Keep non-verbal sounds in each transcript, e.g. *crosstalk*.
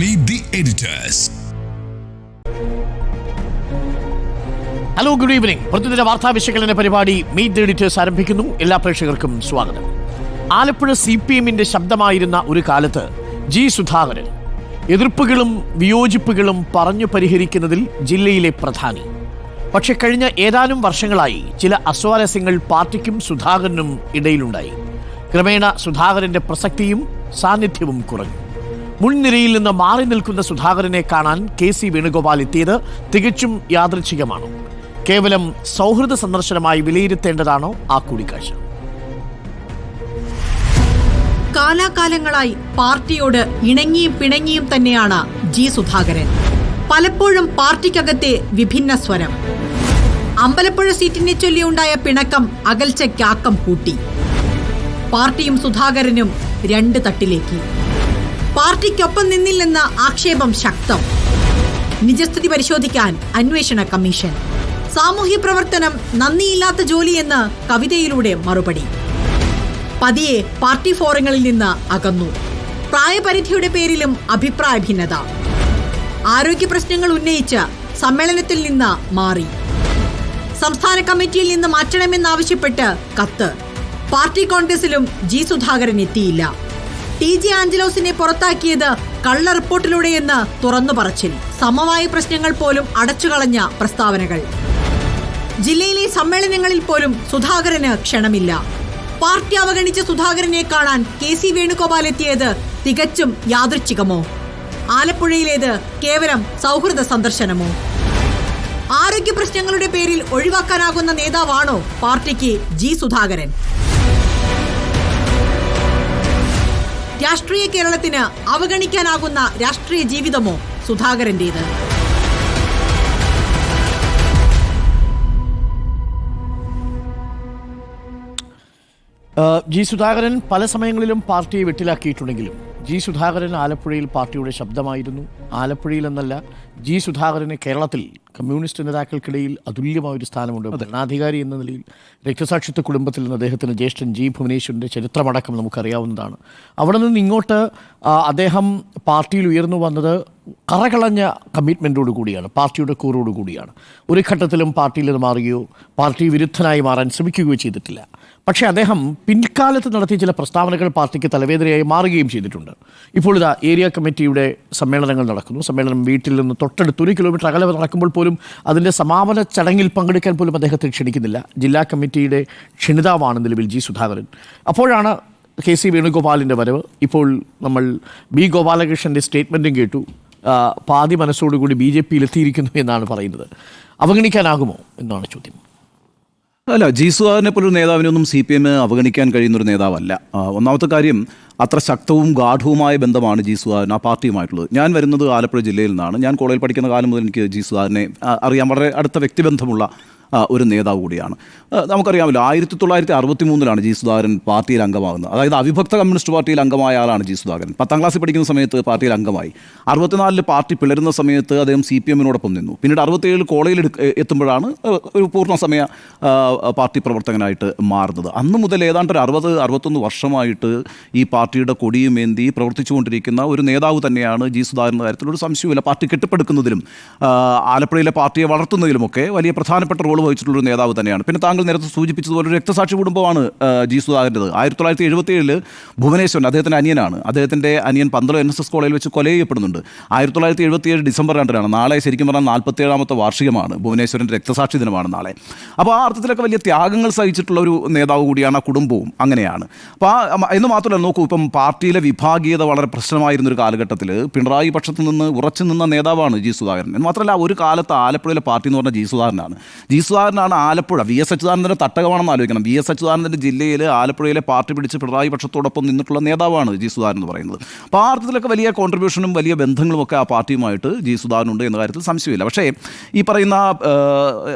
Meet the editors. Hello good evening പ്രതിദിന വാർത്താ വിശകലന പരിപാടി മീറ്റ് ദ എഡിറ്റേഴ്സ് ആരംഭിക്കുന്നു. എല്ലാ പ്രേക്ഷകർക്കും സ്വാഗതം. ആലപ്പുഴ സി പി എമ്മിന്റെ ശബ്ദമായിരുന്ന ഒരു കാലത്ത് ജി സുധാകരൻ എതിർപ്പുകളും വിയോജിപ്പുകളും പറഞ്ഞു പരിഹരിക്കുന്നതിൽ ജില്ലയിലെ പ്രധാനി. പക്ഷെ കഴിഞ്ഞ ഏതാനും വർഷങ്ങളായി ചില അസ്വാരസ്യങ്ങൾ പാർട്ടിക്കും സുധാകരനും ഇടയിലുണ്ടായി. ക്രമേണ സുധാകരന്റെ പ്രസക്തിയും സാന്നിധ്യവും കുറഞ്ഞു. മുൻനിരയിൽ നിന്ന് മാറി നിൽക്കുന്ന സുധാകരനെ കാണാൻ കെ സി വേണുഗോപാൽ എത്തിയത് തികച്ചും യാദൃച്ഛികമാണോ. കേവലം സൗഹൃദ സന്ദർശനമായി വിലയിരുത്തേണ്ടതാണോ ആ കൂടിക്കാഴ്ച. കാലാകാലങ്ങളായി പാർട്ടിയോട് ഇണങ്ങിയും പിണങ്ങിയും തന്നെയാണ് ജി സുധാകരൻ. പലപ്പോഴും പാർട്ടിക്കകത്തെ വിഭിന്ന സ്വരം. അമ്പലപ്പുഴ സീറ്റിനെ ചൊല്ലിയുണ്ടായ പിണക്കം അകൽച്ചയ്ക്കാക്കം കൂട്ടി. പാർട്ടിയും സുധാകരനും രണ്ട് തട്ടിലേക്ക്. പാർട്ടിക്കൊപ്പം നിന്നില്ലെന്ന ആക്ഷേപം ശക്തം. നിജസ്ഥിതി പരിശോധിക്കാൻ അന്വേഷണ കമ്മീഷൻ. സാമൂഹ്യ പ്രവർത്തനം നന്ദിയില്ലാത്ത ജോലിയെന്ന് കവിതയിലൂടെ മറുപടി. പതിയെ പാർട്ടി ഫോറങ്ങളിൽ നിന്ന് അകന്നു. പ്രായപരിധിയുടെ പേരിലും അഭിപ്രായ ഭിന്നത ആരോഗ്യ പ്രശ്നങ്ങൾ ഉന്നയിച്ച് സമ്മേളനത്തിൽ നിന്ന് മാറി. സംസ്ഥാന കമ്മിറ്റിയിൽ നിന്ന് മാറ്റണമെന്നാവശ്യപ്പെട്ട് കത്ത്. പാർട്ടി കോൺഗ്രസിലും ജി സുധാകരൻ എത്തിയില്ല. ടി ജി ആഞ്ചലോസിനെ പുറത്താക്കിയത് കള്ള റിപ്പോർട്ടിലൂടെയെന്ന് തുറന്നു പറച്ചിൽ. സമവായ പ്രശ്നങ്ങൾ പോലും അടച്ചുകളഞ്ഞ പ്രസ്താവനകൾ. ജില്ലയിലെ സമ്മേളനങ്ങളിൽ പോലും സുധാകരന് ക്ഷണമില്ല. പാർട്ടി അവഗണിച്ച സുധാകരനെ കാണാൻ കെ സി വേണുഗോപാൽ എത്തിയത് തികച്ചും യാദൃച്ഛികമോ? ആലപ്പുഴയിലേത് കേവലം സൗഹൃദ സന്ദർശനമോ? ആരോഗ്യ പ്രശ്നങ്ങളുടെ പേരിൽ ഒഴിവാക്കാനാകുന്ന നേതാവാണോ പാർട്ടിക്ക് ജി സുധാകരൻ? രാഷ്ട്രീയ കേരളത്തിന് അവഗണിക്കാനാകുന്ന രാഷ്ട്രീയ ജീവിതമോ സുധാകരന്റേത്? ജി സുധാകരൻ പല സമയങ്ങളിലും പാർട്ടിയെ വെട്ടിലാക്കിയിട്ടുണ്ടെങ്കിലും ജി സുധാകരൻ ആലപ്പുഴയിൽ പാർട്ടിയുടെ ശബ്ദമായിരുന്നു. ആലപ്പുഴയിൽ എന്നല്ല ജി സുധാകരന് കേരളത്തിൽ കമ്മ്യൂണിസ്റ്റ് നേതാക്കൾക്കിടയിൽ അതുല്യമായ ഒരു സ്ഥാനമുണ്ട്. ഭരണാധികാരി എന്ന നിലയിൽ രക്തസാക്ഷിത്വ കുടുംബത്തിൽ നിന്ന് അദ്ദേഹത്തിന് ജ്യേഷ്ഠൻ ജി ഭുവനേശ്വരന്റെ ചരിത്രമടക്കം നമുക്കറിയാവുന്നതാണ്. അവിടെ നിന്ന് ഇങ്ങോട്ട് അദ്ദേഹം പാർട്ടിയിൽ ഉയർന്നു വന്നത് കറകളഞ്ഞ കമ്മിറ്റ്മെന്റോട് കൂടിയാണ് പാർട്ടിയുടെ കൂറോട് കൂടിയാണ്. ഒരു ഘട്ടത്തിലും പാർട്ടിയിൽ നിന്ന് മാറുകയോ പാർട്ടി വിരുദ്ധനായി മാറാൻ ശ്രമിക്കുകയോ ചെയ്തിട്ടില്ല. പക്ഷേ അദ്ദേഹം പിൻകാലത്ത് നടത്തിയ ചില പ്രസ്താവനകൾ പാർട്ടിക്ക് തലവേദനയായി മാറുകയും ചെയ്തിട്ടുണ്ട്. ഇപ്പോൾ ഇതാ ഏരിയ കമ്മിറ്റിയുടെ സമ്മേളനങ്ങൾ നടക്കുന്നു. സമ്മേളനം വീട്ടിൽ നിന്ന് തൊട്ടടുത്ത് ഒരു കിലോമീറ്റർ അകലെ നടക്കുമ്പോൾ പോലും അതിന്റെ സമാപന ചടങ്ങിൽ പങ്കെടുക്കാൻ പോലും അദ്ദേഹത്തെ ക്ഷണിക്കുന്നില്ല. ജില്ലാ കമ്മിറ്റിയുടെ ക്ഷണിതാവാണ് നിലവിൽ ജി സുധാകരൻ. അപ്പോഴാണ് കെ സി വേണുഗോപാലിന്റെ വരവ്. ഇപ്പോൾ നമ്മൾ ബി ഗോപാലകൃഷ്ണന്റെ സ്റ്റേറ്റ്മെന്റും കേട്ടു. പാതി മനസ്സോടുകൂടി ബി ജെ പിയിൽ എത്തിയിരിക്കുന്നു എന്നാണ് പറയുന്നത്. അവഗണിക്കാനാകുമോ? എന്നാണ് ചോദ്യം. അല്ല ജി സുധാകരനെ പോലൊരു നേതാവിനൊന്നും സി പി എമ്മിന് അവഗണിക്കാൻ കഴിയുന്നൊരു നേതാവല്ല. ഒന്നാമത്തെ കാര്യം അത്ര ശക്തവും ഗാഠവുമായ ബന്ധമാണ് ജി ആ പാർട്ടിയുമായിട്ടുള്ളത്. ഞാൻ വരുന്നത് ആലപ്പുഴ ജില്ലയിൽ നിന്നാണ്. ഞാൻ കോളേജിൽ പഠിക്കുന്ന കാലം മുതൽ എനിക്ക് ജി അറിയാം. വളരെ അടുത്ത വ്യക്തിബന്ധമുള്ള ഒരു നേതാവ് കൂടിയാണ്. നമുക്കറിയാമല്ലോ ആയിരത്തി തൊള്ളായിരത്തി അറുപത്തി മൂന്നിലാണ് ജി സുധാകരൻ പാർട്ടിയിൽ അംഗമാകുന്നത്. അതായത് അവിഭക്ത കമ്മ്യൂണിസ്റ്റ് പാർട്ടിയിൽ അംഗമായ ആളാണ് ജി സുധാകരൻ. പത്താം ക്ലാസ്സിൽ പഠിക്കുന്ന സമയത്ത് പാർട്ടിയിൽ അംഗമായി. അറുപത്തിനാലിൽ പാർട്ടി പിളരുന്ന സമയത്ത് അദ്ദേഹം സി പി എമ്മിനോടൊപ്പം നിന്നു. പിന്നീട് അറുപത്തേഴിൽ കോളേജിൽ എത്തുമ്പോഴാണ് ഒരു പൂർണ സമയ പാർട്ടി പ്രവർത്തകനായിട്ട് മാറുന്നത്. അന്ന് മുതൽ ഏതാണ്ട് ഒരു അറുപത് അറുപത്തൊന്ന് വർഷമായിട്ട് ഈ പാർട്ടിയുടെ കൊടിയുമേന്തി പ്രവർത്തിച്ചുകൊണ്ടിരിക്കുന്ന ഒരു നേതാവ് തന്നെയാണ് ജി സുധാകരൻ എന്ന കാര്യത്തിൽ ഒരു സംശയവുമില്ല. പാർട്ടി കെട്ടിപ്പടുക്കുന്നതിലും ആലപ്പുഴയിലെ പാർട്ടിയെ വളർത്തുന്നതിലുമൊക്കെ വലിയ പ്രധാനപ്പെട്ട റോൾ വഹിച്ചിട്ടുള്ള ഒരു നേതാവ് തന്നെയാണ്. പിന്നെ താങ്കൾ നേരത്തെ സൂചിപ്പിച്ചതുപോലെ ഒരു രക്തസാക്ഷി കുടുംബമാണ് ജി സുധാകരന്റെത്. ആയിരത്തി തൊള്ളായിരത്തി എഴുപത്തി ഏഴിൽ ഭുവനേശ്വരൻ അദ്ദേഹത്തിന്റെ അനിയനാണ്. അദ്ദേഹത്തിന്റെ അനിയൻ പന്തളം എൻ എസ് എസ് കോളേജിൽ വെച്ച് കൊല ചെയ്യപ്പെടുന്നുണ്ട് ആയിരത്തി തൊള്ളായിരത്തി എഴുപത്തി ഏഴ് ഡിസംബർ രണ്ടിനാണ് നാളെ ശരിക്കും പറഞ്ഞാൽ നാൽപ്പത്തി ഏഴാമത്തെ വാർഷികമാണ്. ഭുവനേശ്വരന്റെ രക്തസാക്ഷി ദിനമാണ് നാളെ. അപ്പോൾ ആ അർത്ഥത്തിലൊക്കെ വലിയ ത്യാഗങ്ങൾ സഹിച്ചിട്ടുള്ള ഒരു നേതാവ് കൂടിയാണ് ആ കുടുംബവും. അങ്ങനെയാണ്. അപ്പോൾ ആ എന്ന് മാത്രമല്ല നോക്കൂ ഇപ്പം പാർട്ടിയിലെ വിഭാഗീയത വളരെ പ്രശ്നമായിരുന്ന ഒരു കാലഘട്ടത്തിൽ പിണറായി പക്ഷത്തു നിന്ന് ഉറച്ചു നിന്ന നേതാവാണ് ജി സുധാകരൻ. മാത്രമല്ല ഒരു കാലത്ത് ആലപ്പുഴയിലെ പാർട്ടി എന്ന് പറഞ്ഞാൽ ജി സുധാകരനാണ്. ജി സുധാകരനാണ് ആലപ്പുഴ. വി എസ് അച്യുതാനന്ദന്റെ തട്ടകമാണെന്ന് ആലോചിക്കണം. വി എസ് അച്യുതാനന്ദന്റെ ജില്ലയിൽ ആലപ്പുഴയിലെ പാർട്ടി പിടിച്ച് പിണറായി പക്ഷത്തോടൊപ്പം നിന്നിട്ടുള്ള നേതാവാണ് ജി സുധാരൻ എന്ന് പറയുന്നത്. അപ്പോൾ ആ അർത്ഥത്തിലൊക്കെ വലിയ കോൺട്രിബ്യൂഷനും വലിയ ബന്ധങ്ങളുമൊക്കെ ആ പാർട്ടിയുമായിട്ട് ജി സുധാകരനുണ്ട് എന്ന കാര്യത്തിൽ സംശയമില്ല. പക്ഷേ ഈ പറയുന്ന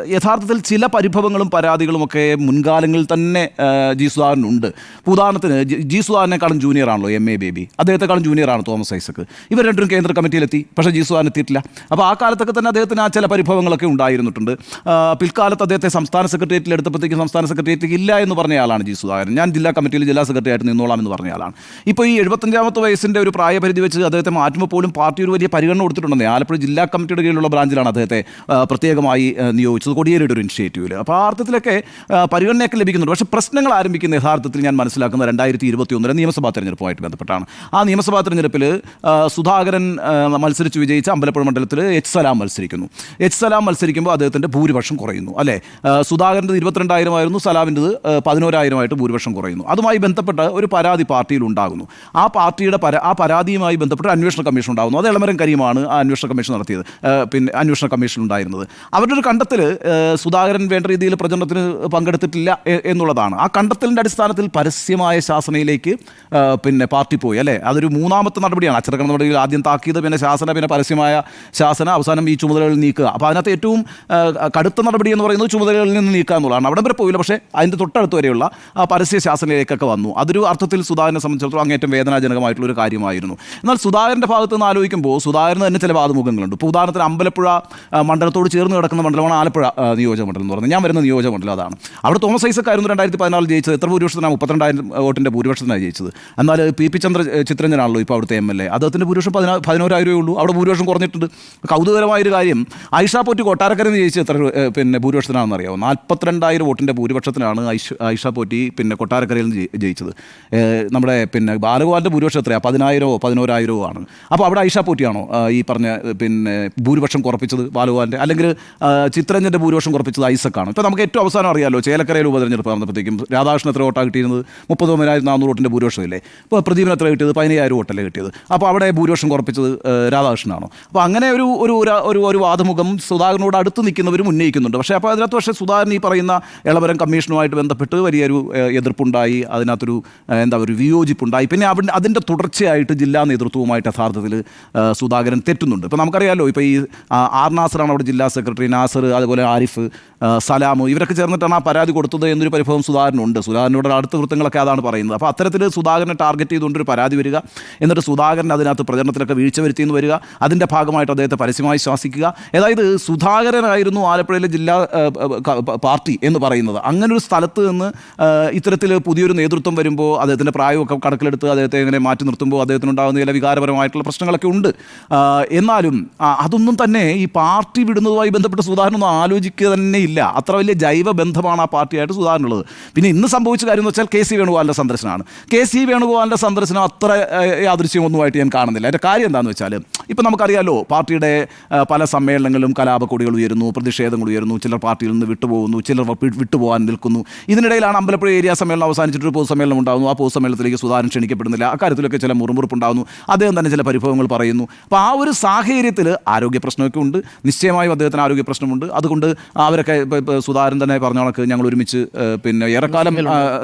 യഥാർത്ഥത്തിൽ ചില പരിഭവങ്ങളും പരാതികളുമൊക്കെ മുൻകാലങ്ങളിൽ തന്നെ ജി സുധാകരനുണ്ട്. ഉദാഹരണത്തിന് ജി- സുധാകരനെക്കാളും ജൂനിയർ ആണല്ലോ എം എ ബേബി അദ്ദേഹത്തെക്കാളും ജൂനിയറാണ് തോമസ് ഐസക്ക് ഇവർ രണ്ടും കേന്ദ്ര കമ്മിറ്റിയിലെത്തി. പക്ഷേ ജി സുധാകരൻ എത്തിയിട്ടില്ല. അപ്പോൾ ആ കാലത്തൊക്കെ തന്നെ അദ്ദേഹത്തിന് ആ ചില പരിഭവങ്ങളൊക്കെ ഉണ്ടായിരുന്നിട്ടുണ്ട്. ആ, പിൽക്കാലത്ത് കാലത്ത് അദ്ദേഹത്തെ സംസ്ഥാന സെക്രട്ടേറിയറ്റിൽ എടുത്തപ്പോഴത്തേക്ക് സംസ്ഥാന സെക്രട്ടേറിയറ്റിൽ ഇല്ല എന്ന് പറഞ്ഞ ആളാണ് ജി സുധാകരൻ. ഞാൻ ജില്ലാ കമ്മിറ്റിയിൽ ജില്ലാ സെക്രട്ടറി ആയിട്ട് നിന്നോളാം എന്ന് പറഞ്ഞ ആളാണ്. ഇപ്പോൾ ഈ എഴുപത്തഞ്ചാമത്തെ വയസ്സിന്റെ ഒരു പ്രായപരിധി വെച്ച് അദ്ദേഹത്തെ മാറ്റുമ്പോൾ പോലും പാർട്ടി ഒരു വലിയ പരിഗണന കൊടുത്തിട്ടുണ്ടെന്ന് ആലപ്പുഴ ജില്ലാ കമ്മിറ്റിയുടെ കീഴിലുള്ള ബ്രാഞ്ചിലാണ് അദ്ദേഹത്തെ പ്രത്യേകമായി നിയോഗിച്ചത്. കൊടിയേരിയുടെ ഒരു ഇനിഷ്യേറ്റീവിൽ അപ്പോൾ ആ അർത്ഥത്തിലൊക്കെ പരിഗണനയൊക്കെ ലഭിക്കുന്നുണ്ട്. പക്ഷേ പ്രശ്നങ്ങൾ ആരംഭിക്കുന്ന യഥാർത്ഥത്തിൽ ഞാൻ മനസ്സിലാക്കുന്ന രണ്ടായിരത്തി ഇരുപത്തി ഒന്നിലെ നിയമസഭാ തെരഞ്ഞെടുപ്പുമായിട്ട് ബന്ധപ്പെട്ടാണ്. ആ നിയമസഭാ തെരഞ്ഞെടുപ്പിൽ സുധാകരൻ മത്സരിച്ച് വിജയിച്ച അമ്പലപ്പുഴ മണ്ഡലത്തിൽ എച്ച് സലാം മത്സരിക്കുന്നു. എച്ച് സലാം മത്സരിക്കുമ്പോൾ അദ്ദേഹത്തിന്റെ ഭൂരിപക്ഷം കുറയുന്നു. അല്ലേ? ആ, സുധാകരന്റെ ഇരുപത്തിരണ്ടായിരം ആയിരുന്നു സലാമിന്റെത് പതിനോരായിരമായിട്ട് ഭൂരിപക്ഷം കുറയുന്നു. അതുമായി ബന്ധപ്പെട്ട ഒരു പരാതി പാർട്ടിയിൽ ഉണ്ടാകുന്നു. ആ പാർട്ടിയുടെ പരാ ആ പരാതിയുമായി ബന്ധപ്പെട്ട് അന്വേഷണ കമ്മീഷൻ ഉണ്ടാകുന്നു. അത് എളമരം കരീമാണ് ആ അന്വേഷണ കമ്മീഷൻ നടത്തിയത് പിന്നെ അന്വേഷണ കമ്മീഷൻ ഉണ്ടായിരുന്നത്. അവരുടെ ഒരു കണ്ടെത്തൽ സുധാകരൻ വേണ്ട രീതിയിൽ പ്രചരണത്തിന് പങ്കെടുത്തിട്ടില്ല എന്നുള്ളതാണ്. ആ കണ്ടെത്തലിന്റെ അടിസ്ഥാനത്തിൽ പരസ്യമായ ശാസനയിലേക്ക് പിന്നെ പാർട്ടി പോയി അല്ലേ? അതൊരു മൂന്നാമത്തെ നടപടിയാണ്. അച്ചടക്ക നടപടിയിൽ ആദ്യം താക്കീത് പിന്നെ ശാസന പിന്നെ പരസ്യമായ ശാസന അവസാനം ഈ ചുമതലകളിൽ നീക്കുക. അപ്പോൾ അതിനകത്ത് ഏറ്റവും കടുത്ത നടപടി എന്ന് പറയുന്നത് ചുമതലകളിൽ നിന്ന് നീക്കുക എന്നുള്ളതാണ്. അവിടെ വരെ പോയില്ല പക്ഷേ അതിന്റെ തൊട്ടടുത്ത് വരെയുള്ള ആ പരസ്യ ശാസനയിലേക്കൊക്കെ വന്നു. അതൊരു അർത്ഥത്തിൽ സുധാകരനെ സംബന്ധിച്ചിടത്തോളം അങ്ങേറ്റം വേദനാജനകമായിട്ടുള്ള ഒരു കാര്യമായിരുന്നു. എന്നാൽ സുധാകരന്റെ ഭാഗത്ത് നിന്ന് ആലോചിക്കുമ്പോൾ സുധാകരന് തന്നെ ചില വാദമുഖങ്ങളുണ്ട്. ഇപ്പോൾ ഉദാഹരണത്തിന് അമ്പലപ്പുഴ മണ്ഡലത്തോട് ചേർന്ന് കിടക്കുന്ന മണ്ഡലമാണ് ആലപ്പുഴ നിയോജക മണ്ഡലം എന്ന് പറയുന്നത്. ഞാൻ വരുന്ന നിയോജക മണ്ഡലം അതാണ്. അവിടെ തോമസ് ഐസക് ആയിരുന്നു രണ്ടായിരത്തി പതിനാലിൽ ജയിച്ചത്. എത്ര ഭൂരിപക്ഷത്തിനാണ്? മുപ്പത്തിരണ്ടായിരം വോട്ടിന്റെ ഭൂരിപക്ഷത്തിനാണ് ജയിച്ചത്. എന്നാൽ പി. പി. ചന്ദ്ര ചിത്രഞ്ജനാണല്ലോ ഇപ്പോൾ അവിടുത്തെ എം എൽ എ. അദ്ദേഹത്തിന്റെ ഭൂരിപക്ഷം പതിനാ പതിനോരായിരമേ ഉള്ളൂ. അവിടെ ഭൂരിപക്ഷം കുറഞ്ഞിട്ടുണ്ട്. കൗതുകരമായൊരു കാര്യം ഐഷ പോറ്റി കൊട്ടാരക്കരയിൽ ജയിച്ചത് എത്ര പിന്നെ ഭൂരിപക്ഷത്തിനാണെന്ന് അറിയാമോ നാൽപ്പത്തിരണ്ടായിരം വോട്ടിന്റെ ഭൂരിപക്ഷത്തിനാണ് ഐഷ ഐഷ പോറ്റി പിന്നെ കൊട്ടാരക്കരയിൽ നിന്ന് ജയി- ജയിച്ചത്. നമ്മുടെ പിന്നെ ബാലഗോപാലിന്റെ ഭൂരിപക്ഷം എത്രയാണ് പതിനായിരമോ പതിനോരായിരമോ ആണ്. അപ്പോൾ അവിടെ ഐഷ പോറ്റിയാണോ ഈ പറഞ്ഞ പിന്നെ ഭൂരിപക്ഷം കുറപ്പിച്ചത് ബാലഗോപാലിന്റെ അല്ലെങ്കിൽ ചിത്രരഞ്ജന്റെ ഭൂരിപക്ഷം കുറപ്പിച്ചത് ഐസക്കാണ്? ഇപ്പോൾ നമുക്ക് ഏറ്റവും അവസാനം അറിയാമല്ലോ ചേലക്കരയിൽ ഉപതെരഞ്ഞെടുപ്പ് നടന്നപ്പോഴത്തേക്കും രാധാകൃഷ്ണൻ എത്ര വോട്ടാണ് കിട്ടിയിരുന്നത്? മുപ്പത് ഒമ്പതിനായിരത്തി നാനൂറ് വോട്ടിന്റെ ഭൂരിപക്ഷമില്ലേ ഇപ്പോൾ പ്രദീപിന് എത്ര കിട്ടിയത്? പതിനയ്യായിരം വോട്ടല്ലേ കിട്ടിയത്? അപ്പോൾ അവിടെ ഭൂരിപക്ഷം കുറപ്പിച്ചത് രാധാകൃഷ്ണനാണോ? അപ്പോൾ അങ്ങനെ ഒരു ഒരു- ഒരു ഒരു വാദമുഖം സുധാകരനോട് അടുത്ത് നിൽക്കുന്നവരും ഉന്നയിക്കുന്നുണ്ട്. പക്ഷേ അപ്പോൾ അതിനകത്ത് പക്ഷേ സുധാകരൻ ഈ പറയുന്ന ഇളവരം കമ്മീഷനുമായിട്ട് ബന്ധപ്പെട്ട് വലിയൊരു എതിർപ്പുണ്ടായി. അതിനകത്തൊരു എന്താ ഒരു വിയോജിപ്പുണ്ടായി. പിന്നെ അവിടെ അതിന്റെ തുടർച്ചയായിട്ട് ജില്ലാ നേതൃത്വവുമായിട്ട് യഥാർത്ഥത്തിൽ സുധാകരൻ തെറ്റുന്നുണ്ട്. ഇപ്പോൾ നമുക്കറിയാമല്ലോ ഇപ്പോൾ ഈ ആർ നാസറാണ് അവിടെ ജില്ലാ സെക്രട്ടറി നാസർ അതുപോലെ ആരിഫ് സലാമു സലാം ഇവരൊക്കെ ചേർന്നിട്ടാണ് ആ പരാതി കൊടുത്തത് എന്നൊരു പരിഭവം സുധാകരനുണ്ട്. സുധാകരനോട് അടുത്ത വൃത്തങ്ങളൊക്കെ അതാണ് പറയുന്നത്. അപ്പോൾ അത്തരത്തിൽ സുധാകരനെ ടാർഗറ്റ് ചെയ്തുകൊണ്ടൊരു പരാതി വരിക എന്നിട്ട് സുധാകരൻ അതിനകത്ത് പ്രചരണത്തിലൊക്കെ വീഴ്ച വരുത്തിയെന്ന് വരിക അതിന്റെ ഭാഗമായിട്ട് അദ്ദേഹത്തെ പരസ്യമായി ശാസിക്കുക അതായത് സുധാകരനായിരുന്നു ആലപ്പുഴയിലെ ജില്ലാ പാർട്ടി എന്ന് പറയുന്നത്. അങ്ങനെ ഒരു സ്ഥലത്ത് നിന്ന് ഇത്തരത്തിൽ പുതിയൊരു നേതൃത്വം വരുമ്പോൾ അദ്ദേഹത്തിന്റെ പ്രായമൊക്കെ കണക്കിലെടുത്ത് അദ്ദേഹത്തെ ഇങ്ങനെ മാറ്റി നിർത്തുമ്പോൾ അദ്ദേഹത്തിനുണ്ടാകുന്ന ചില വികാരപരമായിട്ടുള്ള പ്രശ്നങ്ങളൊക്കെ ഉണ്ട്. എന്നാലും അതൊന്നും തന്നെ ഈ പാർട്ടി വിടുന്നതുമായി ബന്ധപ്പെട്ട് സുധാകരനൊന്നും ആലോചിക്കുക തന്നെ ഇല്ല. അത്ര വലിയ ജൈവ ബന്ധമാണ് ആ പാർട്ടിയായിട്ട് സുധാകരനുള്ളത്. പിന്നെ ഇന്ന് സംഭവിച്ച കാര്യം എന്ന് വെച്ചാൽ കെ സി വേണുഗോപാലിന്റെ സന്ദർശനമാണ്. കെ സി വേണുഗോപാലിന്റെ സന്ദർശനം അത്ര യാദൃശ്യമൊന്നുമായിട്ട് ഞാൻ കാണുന്നില്ല. അതിന്റെ കാര്യം എന്താണെന്ന് വെച്ചാൽ ഇപ്പം നമുക്കറിയാലോ പാർട്ടിയുടെ പല സമ്മേളനങ്ങളിലും കലാപക്കൊടികൾ ഉയരുന്നു പ്രതിഷേധങ്ങൾ ഉയരുന്നു ചിലർ പാർട്ടിയിൽ നിന്ന് വിട്ടുപോകുന്നു ചിലർ വിട്ടുപോകാൻ നിൽക്കുന്നു. ഇതിനിടയിലാണ് അമ്പലപ്പുഴ ഏരിയ സമ്മേളനം അവസാനിച്ചിട്ട് ഒരു പൊതുസമ്മേളനം ഉണ്ടാകുന്നു. ആ പൊതുസമ്മേളനത്തിലേക്ക് സുധാരൻ ക്ഷണിക്കപ്പെടുന്നില്ല. അക്കാര്യത്തിലൊക്കെ ചില മുറുമുറുപ്പുണ്ടാകുന്നു. അദ്ദേഹം തന്നെ ചില പരിഭവങ്ങൾ പറയുന്നു. അപ്പോൾ ആ ഒരു സാഹചര്യത്തിൽ ആരോഗ്യ പ്രശ്നമൊക്കെ ഉണ്ട്. നിശ്ചയമായും അദ്ദേഹത്തിന് ആരോഗ്യ പ്രശ്നമുണ്ട്. അതുകൊണ്ട് അവരൊക്കെ സുധാരൻ തന്നെ പറഞ്ഞ കണക്ക് ഞങ്ങൾ ഒരുമിച്ച് പിന്നെ ഏറെക്കാലം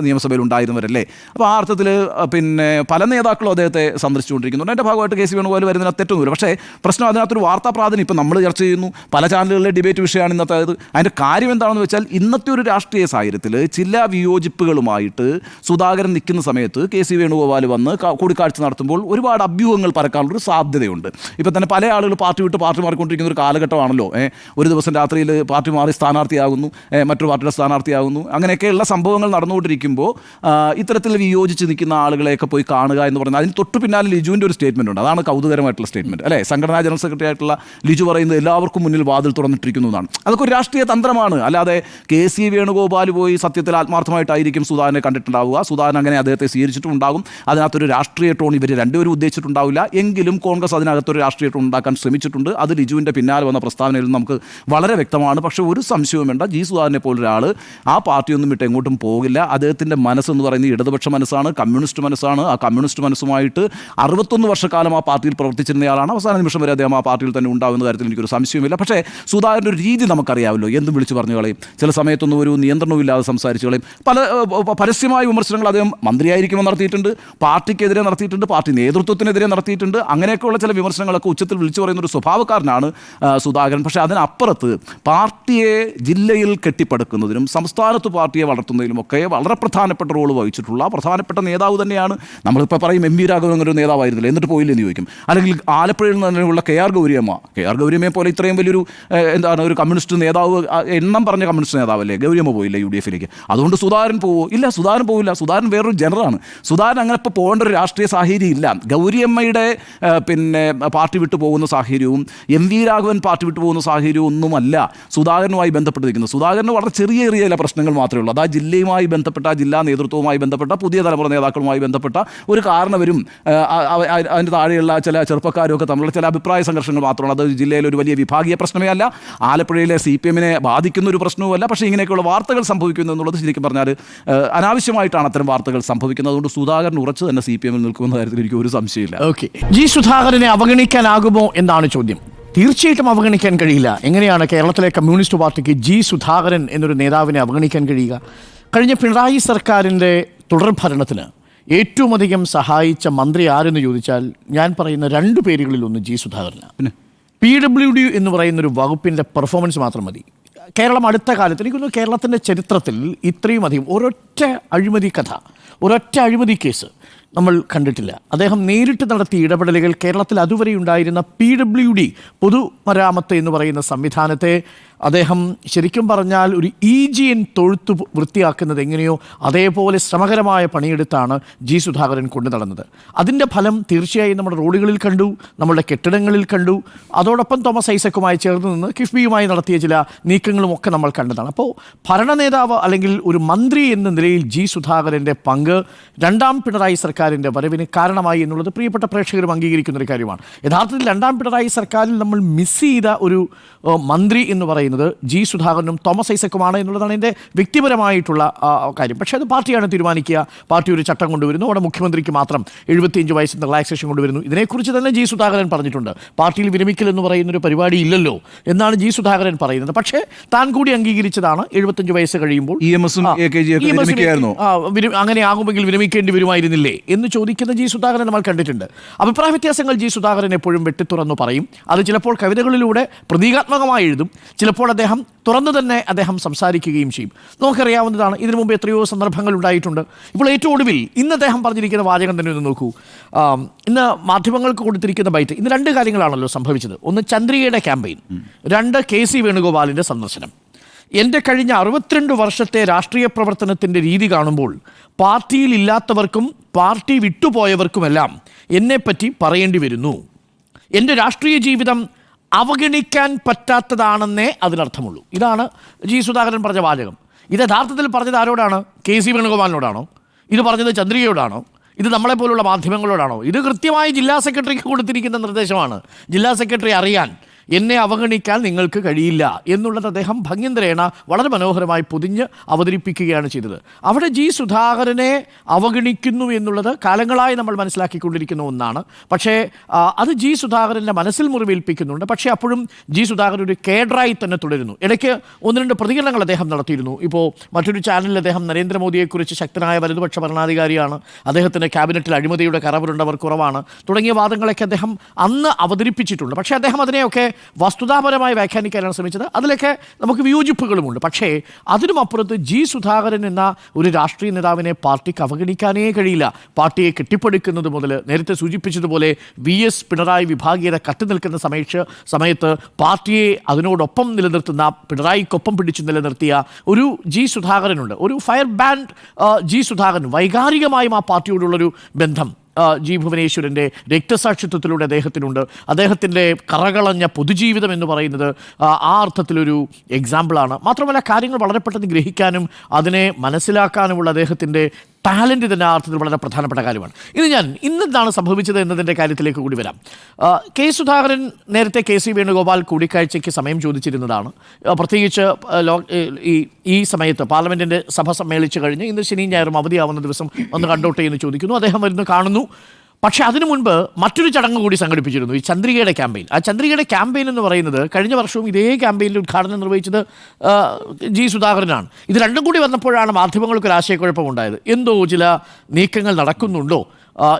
നിയമസഭയിൽ ഉണ്ടായിരുന്നവരല്ലേ? അപ്പോൾ ആ അർത്ഥത്തിൽ പിന്നെ പല നേതാക്കളും അദ്ദേഹത്തെ സന്ദർശിച്ചുകൊണ്ടിരിക്കുന്നുണ്ട് അതിന്റെ ഭാഗമായിട്ട് കെ സി വേണുഗോപാൽ വരുന്നതിന് തെറ്റൊന്നുമില്ല. പക്ഷേ പ്രശ്നം അതിനകത്തൊരു വാർത്താ പ്രാധാന്യം ഇപ്പം നമ്മൾ ചർച്ച ചെയ്യുന്നു. പല ചാനലുകളിലെ ഡിബേറ്റ് വിഷയമാണ് ഇന്നത്തെ അത് അതിന്റെ കാര്യം എന്താണെന്ന് വെച്ചാൽ ഇന്നത്തെ ഒരു രാഷ്ട്രീയ സാഹചര്യത്തിൽ ചില വിയോജിപ്പുകളുമായിട്ട് സുധാകരൻ നിൽക്കുന്ന സമയത്ത് കെ സി വേണുഗോപാൽ വന്ന് കൂടിക്കാഴ്ച നടത്തുമ്പോൾ ഒരുപാട് അഭ്യൂഹങ്ങൾ പരക്കാനുള്ളൊരു സാധ്യതയുണ്ട്. ഇപ്പം തന്നെ പല ആളുകൾ പാർട്ടി വിട്ട് പാർട്ടി മാറിക്കൊണ്ടിരിക്കുന്ന ഒരു കാലഘട്ടമാണല്ലോ. ഒരു ദിവസം രാത്രിയിൽ പാർട്ടി മാറി സ്ഥാനാർത്ഥിയാകുന്നു. മറ്റൊരു പാർട്ടിയുടെ സ്ഥാനാർത്ഥിയാകുന്നു. അങ്ങനെയൊക്കെയുള്ള സംഭവങ്ങൾ നടന്നുകൊണ്ടിരിക്കുമ്പോൾ ഇത്തരത്തിൽ വിയോജിച്ച് നിൽക്കുന്ന ആളുകളെയൊക്കെ പോയി കാണുക എന്ന് പറഞ്ഞാൽ അതിന് തൊട്ട് പിന്നാലെ ലിജുവിന്റെ ഒരു സ്റ്റേറ്റ്മെന്റ് ഉണ്ട്. അതാണ് കൗതുകരമായിട്ടുള്ള സ്റ്റേറ്റ്മെന്റ് അല്ലേ? സംഘടനാ ജനറൽ സെക്രട്ടറി ആയിട്ടുള്ള ലിജു പറയുന്നത് എല്ലാവർക്കും മുന്നിൽ വാതിൽ തുറന്നിട്ടിരിക്കുന്നു എന്നാണ്. അതൊക്കെ ഒരു രാഷ്ട്രീയ തന്ത്രമാണ്. അല്ലാതെ കെ സി വേണുഗോപാൽ പോയി സത്യത്തിൽ ആത്മാർത്ഥമായിട്ടായിരിക്കും സുധാകരനെ കണ്ടിട്ടുണ്ടാവുക. സുധാകരൻ അങ്ങനെ അദ്ദേഹത്തെ സ്വീകരിച്ചിട്ടുണ്ടാകും. അതിനകത്തൊരു രാഷ്ട്രീയ ടോൺ ഇവർ രണ്ടുപേരും ഉദ്ദേശിച്ചിട്ടുണ്ടാവില്ല. എങ്കിലും കോൺഗ്രസ് അതിനകത്തൊരു രാഷ്ട്രീയ ടോൺ ഉണ്ടാക്കാൻ ശ്രമിച്ചിട്ടുണ്ട്. അത് ലിജുവിന്റെ പിന്നാലെ വന്ന പ്രസ്താവനയിൽ നമുക്ക് വളരെ വ്യക്തമാണ്. പക്ഷേ ഒരു സംശയവും വേണ്ട. ജി സുധാകരനെ പോലൊരാൾ ആ പാർട്ടിയൊന്നും വിട്ട് എങ്ങോട്ടും പോകില്ല. അദ്ദേഹത്തിന്റെ മനസ്സെന്ന് പറയുന്നത് ഇടതുപക്ഷ മനസ്സാണ് കമ്മ്യൂണിസ്റ്റ് മനസ്സാണ്. ആ കമ്മ്യൂണിസ്റ്റ് മനസ്സുമായിട്ട് അറുപത്തൊന്ന് വർഷക്കാലം ആ പാർട്ടിയിൽ പ്രവർത്തിച്ചിരുന്നയാളാണ് അവസാന നിമിഷം വരെ അദ്ദേഹം ആ പാർട്ടിയിൽ തന്നെ ഉണ്ടാകുന്ന കാര്യത്തിൽ എനിക്കൊരു സംശയമില്ല പക്ഷേ സുധാകരന്റെ ഒരു രീതി നമുക്കറിയാമല്ലോ. എന്തും വിളിച്ചു പറഞ്ഞു കളയും. ചില സമയത്തൊന്നും ഒരു നിയന്ത്രണമില്ലാതെ സംസാരിച്ചു കളയും. പല പരസ്യമായ വിമർശനങ്ങൾ അദ്ദേഹം മന്ത്രിയായിരിക്കുമ്പോൾ നടത്തിയിട്ടുണ്ട് പാർട്ടിക്കെതിരെ നടത്തിയിട്ടുണ്ട് പാർട്ടി നേതൃത്വത്തിനെതിരെ നടത്തിയിട്ടുണ്ട്. അങ്ങനെയൊക്കെയുള്ള ചില വിമർശനങ്ങളൊക്കെ ഉച്ചത്തിൽ വിളിച്ചു പറയുന്ന ഒരു സ്വഭാവക്കാരനാണ് സുധാകരൻ. പക്ഷേ അതിനപ്പുറത്ത് പാർട്ടിയെ ജില്ലയിൽ കെട്ടിപ്പടുക്കുന്നതിനും സംസ്ഥാനത്ത് പാർട്ടിയെ വളർത്തുന്നതിലുമൊക്കെ വളരെ പ്രധാനപ്പെട്ട റോൾ വഹിച്ചിട്ടുള്ള പ്രധാനപ്പെട്ട നേതാവ് തന്നെയാണ്. നമ്മളിപ്പോൾ പറയും എം വി രാഘവൻ എന്നൊരു നേതാവായിരുന്നില്ല എന്നിട്ട് പോയില്ലെന്ന് ചോദിക്കും. അല്ലെങ്കിൽ ആലപ്പുഴയിൽ നിന്ന് തന്നെയുള്ള K R Gouriamma. K R ഗൗരിയമ്മയെ പോലെ ഇത്രയും വലിയൊരു എന്താണ് ഒരു കമ്മ്യൂണിസ്റ്റ് നേതാവ് എണ്ണം പറഞ്ഞ കമ്മ്യൂണിസ്റ്റ് നേതാവല്ലേ? ഗൗരിയമ്മ പോയില്ല യു ഡി എഫിലേക്ക് അതുകൊണ്ട് സുധാരൻ പോവോ? ഇല്ല സുധാരൻ പോവില്ല. സുധാരൻ വേറൊരു ജനറാണ്. സുധാരൻ അങ്ങനെ ഇപ്പോൾ പോകേണ്ട ഒരു രാഷ്ട്രീയ സാഹചര്യം ഇല്ല. ഗൗരിയമ്മയുടെ പിന്നെ പാർട്ടി വിട്ടു പോകുന്ന സാഹചര്യവും എം വി രാഘവൻ പാർട്ടി വിട്ടു പോകുന്ന സാഹചര്യവും ഒന്നുമല്ല സുധാകരനുമായി ബന്ധപ്പെട്ടിരിക്കുന്നത്. സുധാകരന് വളരെ ചെറിയ ചെറിയ ചില പ്രശ്നങ്ങൾ മാത്രമേ ഉള്ളൂ. അത് ആ ജില്ലയുമായി ബന്ധപ്പെട്ട ജില്ലാ നേതൃത്വവുമായി ബന്ധപ്പെട്ട പുതിയ തലമുറ നേതാക്കളുമായി ബന്ധപ്പെട്ട ഒരു കാരണവരും അതിന്റെ താഴെയുള്ള ചില ചെറുപ്പക്കാരും ഒക്കെ തമ്മിലുള്ള ചില അഭിപ്രായ സംഘർഷങ്ങൾ മാത്രമാണ്. അത് ജില്ലയിലെ ഒരു വലിയ വിഭാഗീയ പ്രശ്നമേ അല്ല. ആലപ്പുഴയിലെ സി പി എമ്മിനെ ബാധിക്കുന്ന ഒരു പ്രശ്നവുമല്ല പക്ഷേ ഇങ്ങനെയൊക്കെയുള്ള വാർത്തകൾ സംഭവിക്കുന്നു എന്നുള്ളത് ശരിക്കും പറഞ്ഞാൽ അനാവശ്യമായിട്ടാണ് അത്തരം വാർത്തകൾ സംഭവിക്കുന്നത്. അതുകൊണ്ട് സുധാകരൻ ഉറച്ചു തന്നെ സി പി എമ്മിൽ നിൽക്കുമെന്ന കാര്യത്തിൽ എനിക്ക് ഒരു സംശയമില്ല. ഓക്കെ. ജി സുധാകരനെ അവഗണിക്കാനാകുമോ എന്നാണ് ചോദ്യം. തീർച്ചയായിട്ടും അവഗണിക്കാൻ കഴിയില്ല. എങ്ങനെയാണ് കേരളത്തിലെ കമ്മ്യൂണിസ്റ്റ് പാർട്ടിക്ക് ജി സുധാകരൻ എന്നൊരു നേതാവിനെ അവഗണിക്കാൻ കഴിയുക? കഴിഞ്ഞ പിണറായി സർക്കാരിന്റെ തുടർഭരണത്തിന് ഏറ്റവും അധികം സഹായിച്ച മന്ത്രി ആരെന്ന് ചോദിച്ചാൽ ഞാൻ പറയുന്ന രണ്ട് പേരുകളിൽ ഒന്ന് ജി സുധാകരനാണ്. പി ഡബ്ല്യു ഡി എന്ന് പറയുന്ന ഒരു വകുപ്പിന്റെ പെർഫോമൻസ് മാത്രം മതി. കേരളം അടുത്ത കാലത്ത് എനിക്കൊന്ന് കേരളത്തിന്റെ ചരിത്രത്തിൽ ഇത്രയും അധികം ഒരൊറ്റ അഴിമതി കഥ ഒരൊറ്റ അഴിമതി കേസ് നമ്മൾ കണ്ടിട്ടില്ല. അദ്ദേഹം നേരിട്ട് നടത്തിയ ഇടപെടലുകൾ കേരളത്തിൽ അതുവരെ ഉണ്ടായിരുന്ന പി ഡബ്ല്യു ഡി പൊതുമരാമത്ത് എന്ന് പറയുന്ന സംവിധാനത്തെ അദ്ദേഹം ശരിക്കും പറഞ്ഞാൽ ഒരു ഈജിയൻ തൊഴുത്ത് വൃത്തിയാക്കുന്നത് എങ്ങനെയോ അതേപോലെ ശ്രമകരമായ പണിയെടുത്താണ് ജി സുധാകരൻ കൊണ്ടു നടന്നത്. അതിന്റെ ഫലം തീർച്ചയായും നമ്മുടെ റോഡുകളിൽ കണ്ടു നമ്മുടെ കെട്ടിടങ്ങളിൽ കണ്ടു. അതോടൊപ്പം തോമസ് ഐസക്കുമായി ചേർന്ന് നിന്ന് കിഫ്ബിയുമായി നടത്തിയ ചില നീക്കങ്ങളും ഒക്കെ നമ്മൾ കണ്ടതാണ്. അപ്പോൾ ഭരണ നേതാവ് അല്ലെങ്കിൽ ഒരു മന്ത്രി എന്ന നിലയിൽ ജി സുധാകരന്റെ പങ്ക് രണ്ടാം പിണറായി സർക്കാരിന്റെ വരവിന് കാരണമായി എന്നുള്ളത് പ്രിയപ്പെട്ട പ്രേക്ഷകരും അംഗീകരിക്കുന്ന ഒരു കാര്യമാണ്. യഥാർത്ഥത്തിൽ രണ്ടാം പിണറായി സർക്കാരിൽ നമ്മൾ മിസ് ചെയ്ത ഒരു മന്ത്രി എന്ന് പറയുന്നത് ജി സുധാകരനും തോമസ് ഐസക്കുമാണ് എന്നുള്ളതാണ് എന്റെ വ്യക്തിപരമായിട്ടുള്ള കാര്യം. പക്ഷേ അത് പാർട്ടിയാണ് തീരുമാനിക്കുക. പാർട്ടി ഒരു ചട്ടം കൊണ്ടുവരുന്നു. അവിടെ മുഖ്യമന്ത്രിക്ക് മാത്രം എഴുപത്തിയഞ്ച് വയസ്സിന് റിലാക്സേഷൻ കൊണ്ടുവരുന്നു. ഇതിനെക്കുറിച്ച് തന്നെ ജി സുധാകരൻ പറഞ്ഞിട്ടുണ്ട്. പാർട്ടിയിൽ വിരമിക്കൽ എന്ന് പറയുന്ന ഒരു പരിപാടി ഇല്ലല്ലോ എന്നാണ് ജി സുധാകരൻ പറയുന്നത്. പക്ഷേ താൻ കൂടി അംഗീകരിച്ചതാണ്. എഴുപത്തഞ്ച് വയസ്സ് കഴിയുമ്പോൾ അങ്ങനെ ആകുമെങ്കിൽ വിരമിക്കേണ്ടി വരുമായിരുന്നില്ലേ എന്ന് ചോദിക്കുന്ന ജി സുധാകരൻ നമ്മൾ കണ്ടിട്ടുണ്ട്. അഭിപ്രായ വ്യത്യാസങ്ങൾ ജി സുധാകരൻ എപ്പോഴും വെട്ടിത്തുറന്നു പറയും. അത് ചിലപ്പോൾ കവിതകളിലൂടെ പ്രതീകാത്മകമായി എഴുതും. ചിലപ്പോൾ അദ്ദേഹം തുറന്നു തന്നെ അദ്ദേഹം സംസാരിക്കുകയും ചെയ്യും. നമുക്കറിയാവുന്നതാണ് ഇതിനു മുമ്പ് എത്രയോ സന്ദർഭങ്ങൾ ഉണ്ടായിട്ടുണ്ട്. ഇപ്പോൾ ഏറ്റവും ഒടുവിൽ ഇന്ന് അദ്ദേഹം പറഞ്ഞിരിക്കുന്ന വാചകം തന്നെ ഒന്ന് നോക്കൂ. ഇന്ന് മാധ്യമങ്ങൾക്ക് കൊടുത്തിരിക്കുന്ന ബൈറ്റ്. ഇന്ന് രണ്ട് കാര്യങ്ങളാണല്ലോ സംഭവിച്ചത്. ഒന്ന് ചന്ദ്രികയുടെ ക്യാമ്പയിൻ. രണ്ട് കെ സി വേണുഗോപാലിന്റെ സന്ദർശനം. എന്റെ കഴിഞ്ഞ അറുപത്തിരണ്ട് വർഷത്തെ രാഷ്ട്രീയ പ്രവർത്തനത്തിന്റെ രീതി കാണുമ്പോൾ പാർട്ടിയിൽ ഇല്ലാത്തവർക്കും പാർട്ടി വിട്ടുപോയവർക്കുമെല്ലാം എന്നെപ്പറ്റി പറയേണ്ടി വരുന്നു. എന്റെ രാഷ്ട്രീയ ജീവിതം അവഗണിക്കാൻ പറ്റാത്തതാണെന്നേ അതിനർത്ഥമുള്ളൂ. ഇതാണ് ജി സുധാകരൻ പറഞ്ഞ വാചകം. ഇത് യഥാർത്ഥത്തിൽ പറഞ്ഞത് ആരോടാണ്? കെ സി വേണുഗോപാലിനോടാണോ? ഇത് പറഞ്ഞത് ചന്ദ്രികയോടാണോ? ഇത് നമ്മളെപ്പോലുള്ള മാധ്യമങ്ങളോടാണോ? ഇത് കൃത്യമായി ജില്ലാ സെക്രട്ടറിക്ക് കൊടുത്തിരിക്കുന്ന നിർദ്ദേശമാണ്. ജില്ലാ സെക്രട്ടറി അറിയാൻ. എന്നെ അവഗണിക്കാൻ നിങ്ങൾക്ക് കഴിയില്ല എന്നുള്ളത് അദ്ദേഹം ഭംഗ്യന്തരേണ വളരെ മനോഹരമായി പൊതിഞ്ഞ് അവതരിപ്പിക്കുകയാണ് ചെയ്തത്. അവിടെ ജി സുധാകരനെ അവഗണിക്കുന്നു എന്നുള്ളത് കാലങ്ങളായി നമ്മൾ മനസ്സിലാക്കിക്കൊണ്ടിരിക്കുന്ന ഒന്നാണ്. പക്ഷേ അത് ജി സുധാകരന്റെ മനസ്സിൽ മുറിവേൽപ്പിക്കുന്നുണ്ട്. പക്ഷേ അപ്പോഴും ജി സുധാകരൻ ഒരു കേഡറായി തന്നെ തുടരുന്നു. ഇടയ്ക്ക് ഒന്ന് രണ്ട് പ്രതികരണങ്ങൾ അദ്ദേഹം നടത്തിയിരുന്നു. ഇപ്പോൾ മറ്റൊരു ചാനലിൽ അദ്ദേഹം നരേന്ദ്രമോദിയെക്കുറിച്ച് ശക്തനായ വലതുപക്ഷ ഭരണാധികാരിയാണ്. അദ്ദേഹത്തിന്റെ ക്യാബിനറ്റിൽ അഴിമതിയുടെ കറവരുണ്ടവർ കുറവാണ്. തുടങ്ങിയ വാദങ്ങളൊക്കെ അദ്ദേഹം അന്ന് അവതരിപ്പിച്ചിട്ടുണ്ട്. പക്ഷേ അദ്ദേഹം അതിനെയൊക്കെ വസ്തുതാപരമായി വ്യാഖ്യാനിക്കാനാണ് ശ്രമിച്ചത്. അതിലൊക്കെ നമുക്ക് വിയോജിപ്പുകളുമുണ്ട്. പക്ഷേ അതിനുമപ്പുറത്ത് ജി സുധാകരൻ എന്ന ഒരു രാഷ്ട്രീയ നേതാവിനെ പാർട്ടിക്ക് അവഗണിക്കാനേ കഴിയില്ല. പാർട്ടിയെ കെട്ടിപ്പടുക്കുന്നത് മുതൽ നേരത്തെ സൂചിപ്പിച്ചതുപോലെ വി എസ് പിണറായി വിഭാഗീയത കത്തി നിൽക്കുന്ന സമയത്ത് സമയത്ത് പാർട്ടിയെ അതിനോടൊപ്പം നിലനിർത്തുന്ന പിണറായിക്കൊപ്പം പിടിച്ചു നിലനിർത്തിയ ഒരു ജി സുധാകരനുണ്ട്. ഒരു ഫയർ ബാൻഡ് ജി സുധാകരൻ വൈകാരികമായും ആ പാർട്ടിയോടുള്ളൊരു ബന്ധം ജി ഭുവനേശ്വരന്റെ രക്തസാക്ഷിത്വത്തിലൂടെ അദ്ദേഹത്തിനുണ്ട്. അദ്ദേഹത്തിന്റെ കറകളഞ്ഞ പൊതുജീവിതം എന്ന് പറയുന്നത് ആ, അർത്ഥത്തിലൊരു എക്സാമ്പിളാണ് മാത്രമല്ല കാര്യങ്ങൾ വളരെ പെട്ടെന്ന് ഗ്രഹിക്കാനും അതിനെ മനസ്സിലാക്കാനുമുള്ള അദ്ദേഹത്തിന്റെ ടാലന്റ് ആ അർത്ഥത്തിൽ വളരെ പ്രധാനപ്പെട്ട കാര്യമാണ്. ഇത് ഞാൻ ഇന്നെന്താണ് സംഭവിച്ചത് എന്നതിന്റെ കാര്യത്തിലേക്ക് കൂടി വരാം. കെ സുധാകരൻ നേരത്തെ കെ സി വേണുഗോപാൽ കൂടിക്കാഴ്ചയ്ക്ക് സമയം ചോദിച്ചിരുന്നതാണ്. പ്രത്യേകിച്ച് ഈ ഈ സമയത്ത് പാർലമെന്റിന്റെ സഭ സമ്മേളിച്ച് കഴിഞ്ഞ് ഇന്ന് ശനിയും ഞായറും അവധിയാവുന്ന ദിവസം ഒന്ന് കണ്ടോട്ടെ എന്ന് ചോദിക്കുന്നു. അദ്ദേഹം വരുന്നു കാണുന്നു. പക്ഷേ അതിനു മുൻപ് മറ്റൊരു ചടങ്ങ് കൂടി സംഘടിപ്പിച്ചിരുന്നു ഈ ചന്ദ്രികയുടെ ക്യാമ്പയിൻ. ആ ചന്ദ്രികയുടെ ക്യാമ്പയിൻ എന്ന് പറയുന്നത് കഴിഞ്ഞ വർഷവും ഇതേ ക്യാമ്പയിനിൽ ഉദ്ഘാടനം നിർവഹിച്ചത് ജി സുധാകരനാണ്. ഇത് രണ്ടും കൂടി വന്നപ്പോഴാണ് മാധ്യമങ്ങൾക്ക് ഒരു ആശയക്കുഴപ്പം ഉണ്ടായത് എന്തോ ചില നീക്കങ്ങൾ നടക്കുന്നുണ്ടോ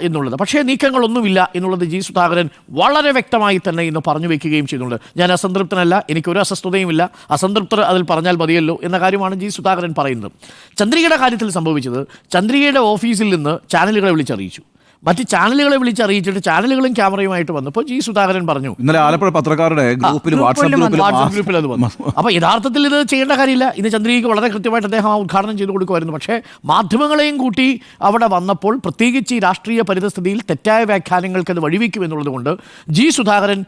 എന്നുള്ളത്. പക്ഷേ നീക്കങ്ങളൊന്നുമില്ല എന്നുള്ളത് ജി സുധാകരൻ വളരെ വ്യക്തമായി തന്നെ ഇന്ന് പറഞ്ഞു വെക്കുകയും ചെയ്യുന്നുണ്ട്. ഞാൻ അസംതൃപ്തനല്ല എനിക്കൊരു അസ്വസ്ഥതയുമില്ല. അസംതൃപ്തർ അതിൽ പറഞ്ഞാൽ മതിയല്ലോ എന്ന കാര്യമാണ് ജി സുധാകരൻ പറയുന്നത്. ചന്ദ്രികയുടെ കാര്യത്തിൽ സംഭവിച്ചത് ചന്ദ്രികയുടെ ഓഫീസിൽ നിന്ന് ചാനലുകളെ വിളിച്ചറിയിച്ചു. മറ്റ് ചാനലുകളെ വിളിച്ചറിയിച്ചിട്ട് ചാനലുകളും ക്യാമറയുമായിട്ട് വന്നപ്പോൾ ജി സുധാകരൻ പറഞ്ഞു. ഇന്നലെ ആലപ്പുഴ പത്രക്കാരുടെ ഗ്രൂപ്പിൽ വാട്സ്ആപ്പ് ഗ്രൂപ്പിൽ അത് വന്നു. അപ്പൊ യഥാർത്ഥത്തിൽ ഇത് ചെയ്യേണ്ട കാര്യമില്ല. ഇന്ന് ചന്ദ്രികയ്ക്ക് വളരെ കൃത്യമായിട്ട് അദ്ദേഹം ആ ഉദ്ഘാടനം ചെയ്തു കൊടുക്കുമായിരുന്നു. പക്ഷേ മാധ്യമങ്ങളെയും കൂട്ടി അവിടെ വന്നപ്പോൾ പ്രത്യേകിച്ച് ഈ രാഷ്ട്രീയ പരിതസ്ഥിതിയിൽ തെറ്റായ വ്യാഖ്യാനങ്ങൾക്ക് അത് വഴിവെക്കും എന്നുള്ളത് കൊണ്ട് ജി സുധാകരൻ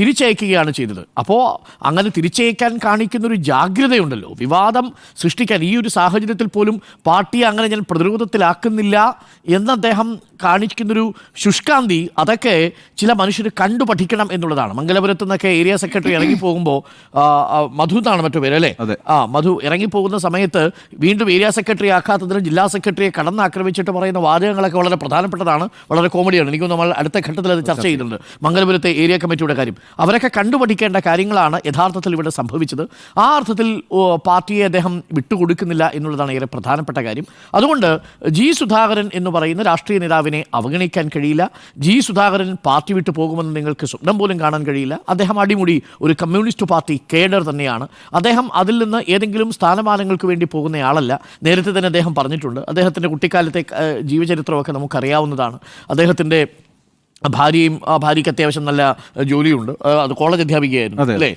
തിരിച്ചയക്കുകയാണ് ചെയ്തത്. അപ്പോൾ അങ്ങനെ തിരിച്ചയക്കാൻ കാണിക്കുന്ന ഒരു ജാഗ്രതയുണ്ടല്ലോ. വിവാദം സൃഷ്ടിക്കാൻ ഈ ഒരു സാഹചര്യത്തിൽ പോലും പാർട്ടിയെ അങ്ങനെ ഞാൻ പ്രതിരോധത്തിലാക്കുന്നില്ല എന്ന് അദ്ദേഹം കാണിക്കുന്നൊരു ശുഷ്കാന്തി അതൊക്കെ ചില മനുഷ്യർ കണ്ടു പഠിക്കണം എന്നുള്ളതാണ്. മംഗലപുരത്ത് നിന്നൊക്കെ ഏരിയ സെക്രട്ടറി ഇറങ്ങി പോകുമ്പോൾ മധു എന്നാണ് മറ്റു പേര് അല്ലേ? ആ മധു ഇറങ്ങി പോകുന്ന സമയത്ത് വീണ്ടും ഏരിയ സെക്രട്ടറി ആക്കാത്തതിന് ജില്ലാ സെക്രട്ടറിയെ കടന്നാക്രമിച്ചിട്ട് പറയുന്ന വാചകങ്ങളൊക്കെ വളരെ പ്രധാനപ്പെട്ടതാണ് വളരെ കോമഡിയാണ്. എനിക്ക് നമ്മൾ അടുത്ത ഘട്ടത്തിൽ അത് ചർച്ച ചെയ്യുന്നുണ്ട്. മംഗലപുരത്തെ ഏരിയ കമ്മിറ്റിയുടെ കാര്യം. അവരൊക്കെ കണ്ടുപഠിക്കേണ്ട കാര്യങ്ങളാണ് യഥാർത്ഥത്തിൽ ഇവിടെ സംഭവിച്ചത്. ആ അർത്ഥത്തിൽ പാർട്ടിയെ അദ്ദേഹം വിട്ടുകൊടുക്കുന്നില്ല എന്നുള്ളതാണ് ഏറെ പ്രധാനപ്പെട്ട കാര്യം. അതുകൊണ്ട് ജി സുധാകരൻ എന്ന് പറയുന്ന രാഷ്ട്രീയ നേതാവിനെ അവഗണിക്കാൻ കഴിയില്ല. ജി സുധാകരൻ പാർട്ടി വിട്ടു പോകുമെന്ന് നിങ്ങൾക്ക് സ്വപ്നം പോലും കാണാൻ കഴിയില്ല. അദ്ദേഹം അടിമുടി ഒരു കമ്മ്യൂണിസ്റ്റ് പാർട്ടി കേഡർ തന്നെയാണ്. അദ്ദേഹം അതിൽ നിന്ന് ഏതെങ്കിലും സ്ഥാനമാനങ്ങൾക്ക് വേണ്ടി പോകുന്നയാളല്ല. നേരത്തെ തന്നെ അദ്ദേഹം പറഞ്ഞിട്ടുണ്ട്. അദ്ദേഹത്തിന്റെ കുട്ടിക്കാലത്തെ ജീവചരിത്രമൊക്കെ നമുക്കറിയാവുന്നതാണ്. അദ്ദേഹത്തിന്റെ ഭാര്യയും ആ ഭാര്യയ്ക്ക് അത്യാവശ്യം നല്ല ജോലിയുണ്ട്. അത് കോളേജ് അധ്യാപികയായിരുന്നു അല്ലേ.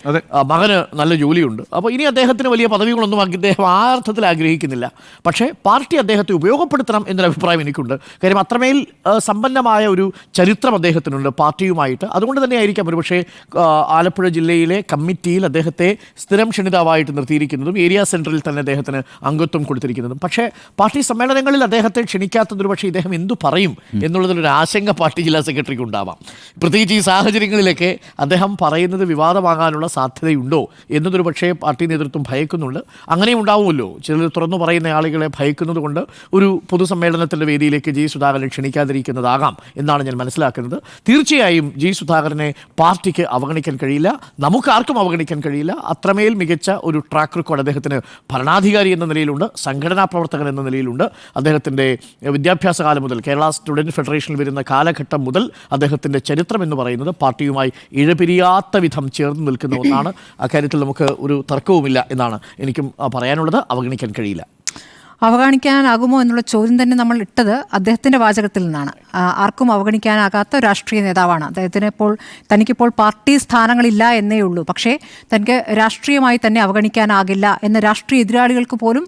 മകന് നല്ല ജോലിയുണ്ട്. അപ്പോൾ ഇനി അദ്ദേഹത്തിന് വലിയ പദവികളൊന്നും അദ്ദേഹം ആ അർത്ഥത്തിൽ ആഗ്രഹിക്കുന്നില്ല. പക്ഷേ പാർട്ടി അദ്ദേഹത്തെ ഉപയോഗപ്പെടുത്തണം എന്നൊരു അഭിപ്രായം എനിക്കുണ്ട്. കാര്യം അത്രമേൽ സമ്പന്നമായ ഒരു ചരിത്രം അദ്ദേഹത്തിനുണ്ട് പാർട്ടിയുമായിട്ട്. അതുകൊണ്ട് തന്നെ ആയിരിക്കാം ഒരുപക്ഷേ പക്ഷേ ആലപ്പുഴ ജില്ലയിലെ കമ്മിറ്റിയിൽ അദ്ദേഹത്തെ സ്ഥിരം ക്ഷണിതാവായിട്ട് നിർത്തിയിരിക്കുന്നതും ഏരിയ സെന്ററിൽ തന്നെ അദ്ദേഹത്തിന് അംഗത്വം കൊടുത്തിരിക്കുന്നതും. പക്ഷേ പാർട്ടി സമ്മേളനങ്ങളിൽ അദ്ദേഹത്തെ ക്ഷണിക്കാത്തതൊരു പക്ഷേ ഇദ്ദേഹം എന്തു പറയും എന്നുള്ളതിലൊരു ആശങ്ക പാർട്ടി ജില്ലാ സെക്രട്ടറിക്ക് ഉണ്ടാവാം പ്രത്യേകിച്ച് ഈ സാഹചര്യങ്ങളിലൊക്കെ അദ്ദേഹം പറയുന്നത് വിവാദമാകാനുള്ള സാധ്യതയുണ്ടോ എന്നതൊരു പക്ഷേ പാർട്ടി നേതൃത്വം ഭയക്കുന്നുണ്ട്. അങ്ങനെയും ഉണ്ടാവുമല്ലോ. ചിലർ തുറന്നു പറയുന്ന ആളുകളെ ഭയക്കുന്നത് കൊണ്ട് ഒരു പൊതുസമ്മേളനത്തിന്റെ വേദിയിലേക്ക് ജി സുധാകരൻ ക്ഷണിക്കാതിരിക്കുന്നതാകാം എന്നാണ് ഞാൻ മനസ്സിലാക്കുന്നത്. തീർച്ചയായും ജി സുധാകരനെ പാർട്ടിക്ക് അവഗണിക്കാൻ കഴിയില്ല. നമുക്കാർക്കും അവഗണിക്കാൻ കഴിയില്ല. അത്രമേൽ മികച്ച ഒരു ട്രാക്ക് റെക്കോർഡ് അദ്ദേഹത്തിന് ഭരണാധികാരി എന്ന നിലയിലുണ്ട് സംഘടനാ പ്രവർത്തകൻ എന്ന നിലയിലുണ്ട്. അദ്ദേഹത്തിന്റെ വിദ്യാഭ്യാസ കാലം മുതൽ കേരള സ്റ്റുഡന്റ് ഫെഡറേഷനിൽ വരുന്ന കാലഘട്ടം മുതൽ അദ്ദേഹത്തിന്റെ ചരിത്രം എന്ന് പറയുന്നത് പാർട്ടിയുമായി ഇഴപിരിയാത്ത വിധം ചേർന്ന് നിൽക്കുന്ന ഒന്നാണ്. അക്കാര്യത്തിൽ നമുക്ക് ഒരു തർക്കവുമില്ല എന്നാണ് എനിക്കും പറയാനുള്ളത്. അവഗണിക്കാൻ കഴിയില്ല. അവഗണിക്കാനാകുമോ എന്നുള്ള ചോദ്യം തന്നെ നമ്മൾ ഇട്ടത് അദ്ദേഹത്തിന്റെ വാചകത്തിൽ നിന്നാണ്. ആർക്കും അവഗണിക്കാനാകാത്ത രാഷ്ട്രീയ നേതാവാണ്. അദ്ദേഹത്തിന് ഇപ്പോൾ തനിക്കിപ്പോൾ പാർട്ടി സ്ഥാനങ്ങളില്ല എന്നേ ഉള്ളൂ. പക്ഷേ തനിക്ക് രാഷ്ട്രീയമായി തന്നെ അവഗണിക്കാനാകില്ല എന്ന രാഷ്ട്രീയ എതിരാളികൾക്ക് പോലും